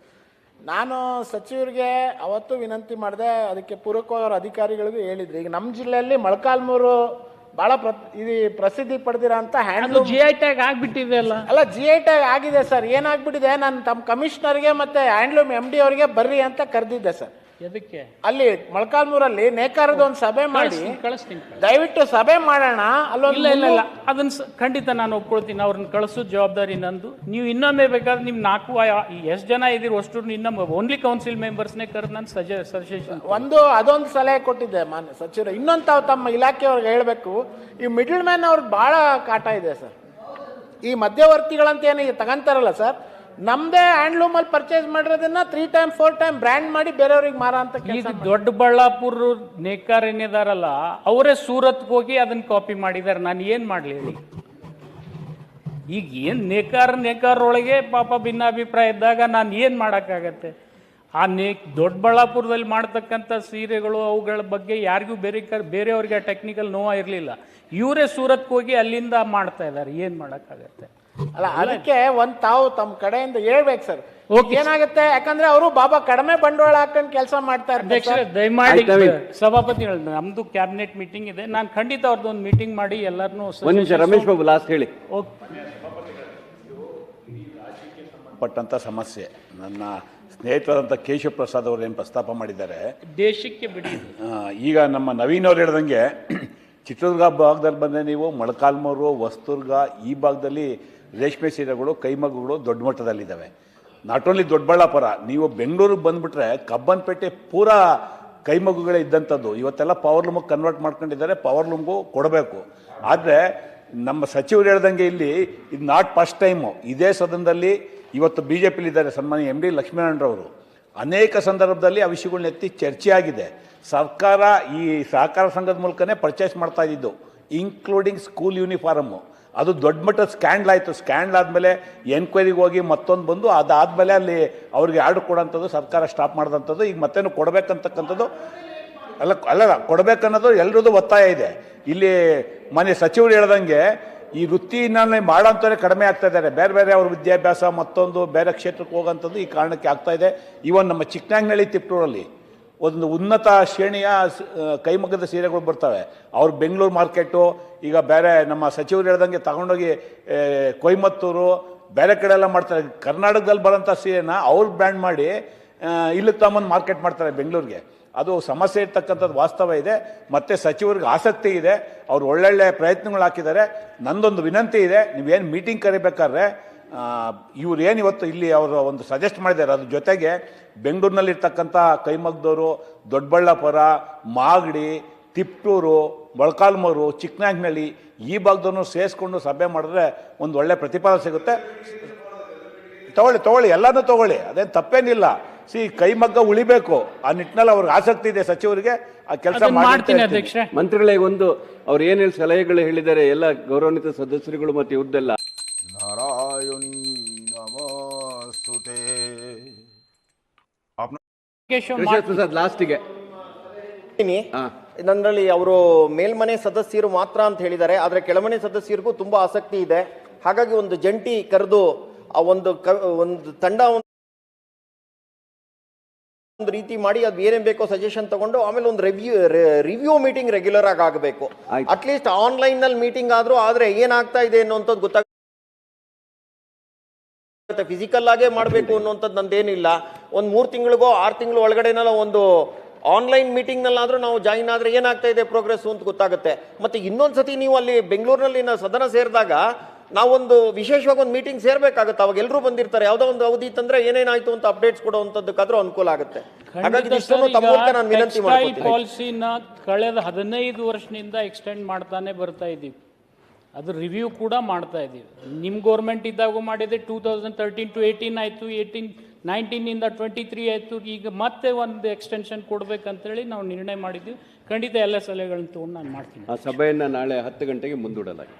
ನಾನು ಸಚಿವರಿಗೆ ಅವತ್ತು ವಿನಂತಿ ಮಾಡಿದೆ ಅದಕ್ಕೆ ಪೂರಕವಾದ ಅಧಿಕಾರಿಗಳಿಗೂ ಹೇಳಿದ್ರು. ಈಗ ನಮ್ಮ ಜಿಲ್ಲೆಯಲ್ಲಿ ಮೊಳಕಾಲ್ಮೂರು ಬಹಳ ಪ್ರ ಇದು ಪ್ರಸಿದ್ಧಿ ಪಡೆದಿರೋ ಅಂತ ಹ್ಯಾಂಡ್ಲೂಮ್ ಜಿ ಐ ಟ್ಯಾಗ್ ಆಗಿಬಿಟ್ಟಿದೆ ಅಲ್ಲ? ಅಲ್ಲ ಜಿ ಐ ಟ್ಯಾಗ್ ಆಗಿದೆ ಸರ್. ಏನಾಗ್ಬಿಟ್ಟಿದೆ ನಾನು ತಮ್ಮ ಕಮಿಷನರ್ಗೆ ಮತ್ತೆ ಹ್ಯಾಂಡ್ಲೂಮ್ ಎಂ ಡಿ ಅವರಿಗೆ ಬರ್ರಿ ಅಂತ ಕರೆದಿದ್ದೆ ಸರ್. ಎದಕ್ಕೆ? ಅಲ್ಲಿ ಮೊಳಕಾಲ್ಮೂರಲ್ಲಿ ನೇಕಾರದ ಒಂದು ಸಭೆ ಮಾಡಿ ಕಳಿಸ್ತೀನಿ ದಯವಿಟ್ಟು ಸಭೆ ಮಾಡೋಣ. ಅಲ್ಲೊಂದು ಇಲ್ಲ ಇಲ್ಲ ಇಲ್ಲ. ಅದನ್ನ ಖಂಡಿತ ನಾನು ಒಪ್ಕೊಳ್ತೀನಿ. ಅವ್ರನ್ನ ಕಳಿಸೋ ಜವಾಬ್ದಾರಿ ನಂದು. ನೀವು ಇನ್ನೊಮ್ಮೆ ಬೇಕಾದ್ರೆ ನಿಮ್ಮ ನಾಲ್ಕು ಎಷ್ಟು ಜನ ಇದ್ದೀರಿ ಅಷ್ಟು ಇನ್ನೊಮ್ಮೆ ಓನ್ಲಿ ಕೌನ್ಸಿಲ್ ಮೆಂಬರ್ಸ್ನೇ ಕರೆ ನಾನು ಸಜೆ ಸಜೆಷನ್ ಒಂದು ಅದೊಂದು ಸಲಹೆ ಕೊಟ್ಟಿದ್ದೆ ಮಾನ್ಯ ಸಚಿವರು. ಇನ್ನೊಂದು ತಾವು ತಮ್ಮ ಇಲಾಖೆಯವ್ರಿಗೆ ಹೇಳಬೇಕು. ಈ ಮಿಡ್ಲ್ ಮ್ಯಾನ್ ಅವ್ರಿಗೆ ಭಾಳ ಕಾಟ ಇದೆ ಸರ್. ಈ ಮಧ್ಯವರ್ತಿಗಳಂತ ಏನು ಈಗ ತಗೊಂತಾರಲ್ಲ ಸರ್? ನಮ್ಮದೇ ಹ್ಯಾಂಡ್ಲೂಮಲ್ಲಿ ಪರ್ಚೇಸ್ ಮಾಡಿರೋದನ್ನ three time four time brand ಮಾಡಿ ಬೇರೆಯವ್ರಿಗೆ ಮಾರ ಅಂತ ಈಗ ದೊಡ್ಡಬಳ್ಳಾಪುರ ನೇಕಾರ ಏನಿದಾರಲ್ಲ ಅವರೇ ಸೂರತ್ಗೆ ಹೋಗಿ ಅದನ್ನ ಕಾಪಿ ಮಾಡಿದ್ದಾರೆ ನಾನು ಏನು ಮಾಡಲಿ ಹೇಳಿ? ಈಗ ಏನು ನೇಕಾರ ನೇಕಾರೊಳಗೆ ಪಾಪ ಭಿನ್ನಾಭಿಪ್ರಾಯ ಇದ್ದಾಗ ನಾನು ಏನು ಮಾಡೋಕ್ಕಾಗತ್ತೆ? ಆ ನೇ ದೊಡ್ಡಬಳ್ಳಾಪುರದಲ್ಲಿ ಮಾಡ್ತಕ್ಕಂಥ ಸೀರೆಗಳು ಅವುಗಳ ಬಗ್ಗೆ ಯಾರಿಗೂ ಬೇರೆ ಬೇರೆಯವ್ರಿಗೆ ಬೇರೆಯವ್ರಿಗೆ ಟೆಕ್ನಿಕಲ್ ನೋವು ಇರಲಿಲ್ಲ. ಇವರೇ ಸೂರತ್ಗೆ ಹೋಗಿ ಅಲ್ಲಿಂದ ಮಾಡ್ತಾ ಇದ್ದಾರೆ. ಏನು ಮಾಡಕ್ಕಾಗತ್ತೆ? ಅಲ್ಲ ಅದಕ್ಕೆ ಒಂದ್ ತಾವು ತಮ್ಮ ಕಡೆಯಿಂದ ಹೇಳ್ಬೇಕು ಸರ್. ಏನಾಗುತ್ತೆ ಯಾಕಂದ್ರೆ ಅವರು ಬಾಬಾ ಕಡಿಮೆ ಬಂಡವಾಳ ಹಾಕೊಂಡು ಕೆಲಸ ಮಾಡ್ತಾರೆ ದಯಮಾಡಿ ಸಭಾಪತಿ ಸಭಾಪತಿಗಳು ನಮ್ದು ಕ್ಯಾಬಿನೆಟ್ ಮೀಟಿಂಗ್ ಇದೆ. ನಾನು ಖಂಡಿತ ಅವ್ರದ್ದು ಒಂದು ಮೀಟಿಂಗ್ ಮಾಡಿ ಎಲ್ಲರನ್ನೂ ನಿಮಿಷ ರಮೇಶ್ ಬಾಬು ಲಾಸ್ಟ್ ಹೇಳಿ. ಪಟ್ಟಂತ ಸಮಸ್ಯೆ. ನನ್ನ ಸ್ನೇಹಿತರಾದಂಥ ಕೇಶವ ಪ್ರಸಾದ್ ಅವರು ಏನು ಪ್ರಸ್ತಾಪ ಮಾಡಿದ್ದಾರೆ. ದೇಶಕ್ಕೆ ಬಿಡಿ. ಈಗ ನಮ್ಮ ನವೀನ್ ಅವ್ರು ಹೇಳ್ದಂಗೆ ಚಿತ್ರದುರ್ಗ ಭಾಗದಲ್ಲಿ ಬಂದರೆ ನೀವು ಮೊಳಕಾಲ್ಮೂರು ಹೊಸದುರ್ಗ ಈ ಭಾಗದಲ್ಲಿ ರೇಷ್ಮೆ ಸೀರೆಗಳು, ಕೈಮಗ್ಗುಗಳು ದೊಡ್ಡ ಮಟ್ಟದಲ್ಲಿದ್ದಾವೆ. ನಾಟ್ ಓನ್ಲಿ ದೊಡ್ಡಬಳ್ಳಾಪುರ, ನೀವು ಬೆಂಗಳೂರಿಗೆ ಬಂದುಬಿಟ್ರೆ ಕಬ್ಬನ್ಪೇಟೆ ಪೂರಾ ಕೈಮಗ್ಗುಗಳೇ ಇದ್ದಂಥದ್ದು. ಇವತ್ತೆಲ್ಲ ಪವರ್ ಲೂಮಿಗೆ ಕನ್ವರ್ಟ್ ಮಾಡ್ಕೊಂಡಿದ್ದಾರೆ ಪವರ್ ಲೂಮ್ಗೂ ಕೊಡಬೇಕು. ಆದರೆ ನಮ್ಮ ಸಚಿವರು ಹೇಳ್ದಂಗೆ ಇಲ್ಲಿ, ಇದು ನಾಟ್ ಫಸ್ಟ್ ಟೈಮು ಇದೇ ಸದನದಲ್ಲಿ ಇವತ್ತು ಬಿ ಜೆ ಪಿಲಿದ್ದಾರೆ ಸನ್ಮಾನ್ಯ ಎಂ ಡಿ ಲಕ್ಷ್ಮೀನಾರಾಯಣರವರು. ಅನೇಕ ಸಂದರ್ಭದಲ್ಲಿ ಆ ವಿಷಯಗಳನ್ನ ಎತ್ತಿ ಚರ್ಚೆಯಾಗಿದೆ. ಸರ್ಕಾರ ಈ ಸಹಕಾರ ಸಂಘದ ಮೂಲಕನೇ ಪರ್ಚೇಸ್ ಮಾಡ್ತಾ ಇದ್ದಿದ್ದು ಇನ್ಕ್ಲೂಡಿಂಗ್ ಸ್ಕೂಲ್ ಯೂನಿಫಾರ್ಮು ಅದು ದೊಡ್ಡ ಮಟ್ಟದ ಸ್ಕ್ಯಾಂಡ್ಲ್ ಆಯಿತು. ಸ್ಕ್ಯಾಂಡ್ಲ್ ಆದಮೇಲೆ ಎನ್ಕ್ವೈರಿಗೆ ಹೋಗಿ ಮತ್ತೊಂದು ಬಂದು ಅದಾದಮೇಲೆ ಅಲ್ಲಿ ಅವ್ರಿಗೆ ಆರ್ಡರ್ ಕೊಡೋಂಥದ್ದು, ಸರ್ಕಾರ ಸ್ಟಾಪ್ ಮಾಡಿದಂಥದ್ದು, ಈಗ ಮತ್ತೇನು ಕೊಡಬೇಕಂತಕ್ಕಂಥದ್ದು ಅಲ್ಲ ಅಲ್ಲ ಕೊಡಬೇಕನ್ನೋದು ಎಲ್ರದ್ದು ಒತ್ತಾಯ ಇದೆ. ಇಲ್ಲಿ ಮನೆ ಸಚಿವರು ಹೇಳ್ದಂಗೆ ಈ ವೃತ್ತಿನಲ್ಲಿ ಮಾಡೋಂಥವ್ರೆ ಕಡಿಮೆ ಆಗ್ತಾ ಇದ್ದಾರೆ. ಬೇರೆ ಬೇರೆ ಅವ್ರ ವಿದ್ಯಾಭ್ಯಾಸ ಮತ್ತೊಂದು ಬೇರೆ ಕ್ಷೇತ್ರಕ್ಕೆ ಹೋಗೋಂಥದ್ದು ಈ ಕಾರಣಕ್ಕೆ ಆಗ್ತಾ ಇದೆ. ಇವನ್ ನಮ್ಮ ಚಿಕ್ಕನಾಗ್ನಳ್ಳಿ ತಿಪ್ಟೂರಲ್ಲಿ ಒಂದು ಉನ್ನತ ಶ್ರೇಣಿಯ ಕೈಮಗ್ಗದ ಸೀರೆಗಳು ಬರ್ತವೆ. ಅವ್ರು ಬೆಂಗಳೂರು ಮಾರ್ಕೆಟು, ಈಗ ಬೇರೆ ನಮ್ಮ ಸಚಿವರು ಹೇಳ್ದಂಗೆ ತಗೊಂಡೋಗಿ ಕೊಯ್ಮತ್ತೂರು ಕೊಯಮತ್ತೂರು, ಬೇರೆ ಕಡೆ ಎಲ್ಲ ಮಾಡ್ತಾರೆ. ಕರ್ನಾಟಕದಲ್ಲಿ ಬರೋಂಥ ಸೀರೆನ ಅವ್ರು ಬ್ರ್ಯಾಂಡ್ ಮಾಡಿ ಇಲ್ಲಿ ತಗೊಂಬಂದು ಮಾರ್ಕೆಟ್ ಮಾಡ್ತಾರೆ ಬೆಂಗಳೂರಿಗೆ. ಅದು ಸಮಸ್ಯೆ ಇರ್ತಕ್ಕಂಥದ್ದು ವಾಸ್ತವ ಇದೆ. ಮತ್ತು ಸಚಿವರಿಗೆ ಆಸಕ್ತಿ ಇದೆ. ಅವ್ರು ಒಳ್ಳೊಳ್ಳೆ ಪ್ರಯತ್ನಗಳು ಹಾಕಿದ್ದಾರೆ. ನಂದೊಂದು ವಿನಂತಿ ಇದೆ. ನೀವೇನು ಮೀಟಿಂಗ್ ಕರಿಬೇಕಾದ್ರೆ ಇವ್ರು ಏನಿವತ್ತು ಇವತ್ತು ಇಲ್ಲಿ ಅವರು ಒಂದು ಸಜೆಸ್ಟ್ ಮಾಡಿದ್ದಾರೆ ಅದ್ರ ಜೊತೆಗೆ ಬೆಂಗಳೂರಿನಲ್ಲಿರ್ತಕ್ಕಂಥ ಕೈಮಗ್ದವರು ದೊಡ್ಡಬಳ್ಳಾಪುರ ಮಾಗಡಿ ತಿಪ್ಟೂರು ಮೊಳಕಾಲ್ಮೂರು ಚಿಕ್ಕನಾಗ್ನಳ್ಳಿ ಈ ಭಾಗದನ್ನು ಸೇರಿಸ್ಕೊಂಡು ಸಭೆ ಮಾಡಿದ್ರೆ ಒಂದು ಒಳ್ಳೆ ಪ್ರತಿಫಲ ಸಿಗುತ್ತೆ. ತಗೊಳ್ಳಿ ತಗೊಳ್ಳಿ ಎಲ್ಲನೂ ತಗೊಳ್ಳಿ ಅದೇನು ತಪ್ಪೇನಿಲ್ಲ. ಸಿ ಕೈಮಗ್ಗ ಉಳಿಬೇಕು ಆ ನಿಟ್ಟಿನಲ್ಲಿ ಅವ್ರಿಗೆ ಆಸಕ್ತಿ ಇದೆ ಸಚಿವರಿಗೆ ಆ ಕೆಲಸ ಮಾಡ್ತೀನಿ ಅಧ್ಯಕ್ಷರೇ. ಮಂತ್ರಿಗಳೇ ಒಂದು ಅವ್ರು ಏನೇನು ಸಲಹೆಗಳು ಹೇಳಿದ್ದಾರೆ ಎಲ್ಲ ಗೌರವಾನ್ವಿತ ಸದಸ್ಯರುಗಳು ಮತ್ತು ಇವ್ರದ್ದೆಲ್ಲ. ನಮಸ್ತುತೆ ಲಾಸ್ಟಿಗೆ. ನನ್ನಲ್ಲಿ ಅವರು ಮೇಲ್ಮನೆ ಸದಸ್ಯರು ಮಾತ್ರ ಅಂತ ಹೇಳಿದ್ದಾರೆ ಆದರೆ ಕೆಳಮನೆ ಸದಸ್ಯರಿಗೂ ತುಂಬಾ ಆಸಕ್ತಿ ಇದೆ. ಹಾಗಾಗಿ ಒಂದು ಜಂಟಿ ಕರೆದು ಆ ಒಂದು ಒಂದು ತಂಡ ಒಂದು ರೀತಿ ಮಾಡಿ ಅದು ಏನೇನು ಬೇಕೋ ಸಜೆಷನ್ ತಗೊಂಡು ಆಮೇಲೆ ಒಂದು ರಿವ್ಯೂ ರಿವ್ಯೂ ಮೀಟಿಂಗ್ ರೆಗ್ಯುಲರ್ ಆಗಿ ಆಗಬೇಕು. ಅಟ್ಲೀಸ್ಟ್ ಆನ್ಲೈನ್ನಲ್ಲಿ ಮೀಟಿಂಗ್ ಆದ್ರೂ ಆದ್ರೆ ಏನಾಗ್ತಾ ಇದೆ ಅನ್ನೋಂಥದ್ದು ಗೊತ್ತಾಗ ಫಿಸಿಕಲ್ ಆಗೇ ಮಾಡಬೇಕು ಅನ್ನುವಂಥದ್ದು ನಂದೇನಿಲ್ಲ. ಒಂದು ಮೂರು ತಿಂಗಳಿಗೋ ಆರು ತಿಂಗಳು ಒಳಗಡೆನಲ್ಲ ಒಂದು ಆನ್ಲೈನ್ ಮೀಟಿಂಗ್ನಲ್ಲಾದರೂ ನಾವು ಜಾಯಿನ್ ಆದ್ರೆ ಏನಾಗ್ತಾ ಇದೆ ಪ್ರೋಗ್ರೆಸ್ ಅಂತ ಗೊತ್ತಾಗುತ್ತೆ. ಮತ್ತೆ ಇನ್ನೊಂದು ಸತಿ ನೀವು ಅಲ್ಲಿ ಬೆಂಗಳೂರಿನಲ್ಲಿ ನಾವು ಸದನ ಸೇರಿದಾಗ ನಾವೊಂದು ವಿಶೇಷವಾಗಿ ಒಂದು ಮೀಟಿಂಗ್ ಸೇರ್ಬೇಕಾಗುತ್ತೆ. ಅವಾಗ ಎಲ್ಲರೂ ಬಂದಿರ್ತಾರೆ. ಯಾವುದೋ ಒಂದು ಅವಧಿ ತಂದ್ರೆ ಏನೇನಾಯ್ತು ಅಂತ ಅಪ್ಡೇಟ್ಸ್ ಕೊಡುವಂಥದ್ದಕ್ಕಾದ್ರೂ ಅನುಕೂಲ ಆಗುತ್ತೆ. ನಾನು ವಿನಂತಿ ಪಾಲಿಸಿನ ಕಳೆದ ಹದಿನೈದು ವರ್ಷದಿಂದ ಎಕ್ಸ್ಟೆಂಡ್ ಮಾಡ್ತಾನೆ ಬರ್ತಾ ಇದ್ದೀವಿ ಅದು ರಿವ್ಯೂ ಕೂಡ ಮಾಡ್ತಾ ಇದ್ದೀವಿ. ನಿಮ್ಮ ಗೌರ್ಮೆಂಟ್ ಇದ್ದಾಗೂ ಮಾಡಿದೆ two thousand thirteen to eighteen ಆಯಿತು ಏಯ್ಟೀನ್ ನೈನ್ಟೀನಿಂದ ಟ್ವೆಂಟಿ ತ್ರೀ ಆಯಿತು, ಈಗ ಮತ್ತೆ ಒಂದು ಎಕ್ಸ್ಟೆನ್ಷನ್ ಕೊಡಬೇಕಂತೇಳಿ ನಾವು ನಿರ್ಣಯ ಮಾಡಿದ್ದೀವಿ. ಖಂಡಿತ ಎಲ್ಲ ಸಲಹೆಗಳನ್ನು ತೊಗೊಂಡು ನಾನು ಮಾಡ್ತೀನಿ. ಆ ಸಭೆಯನ್ನು ನಾಳೆ ಹತ್ತು ಗಂಟೆಗೆ ಮುಂದೂಡಲಾಗಿದೆ.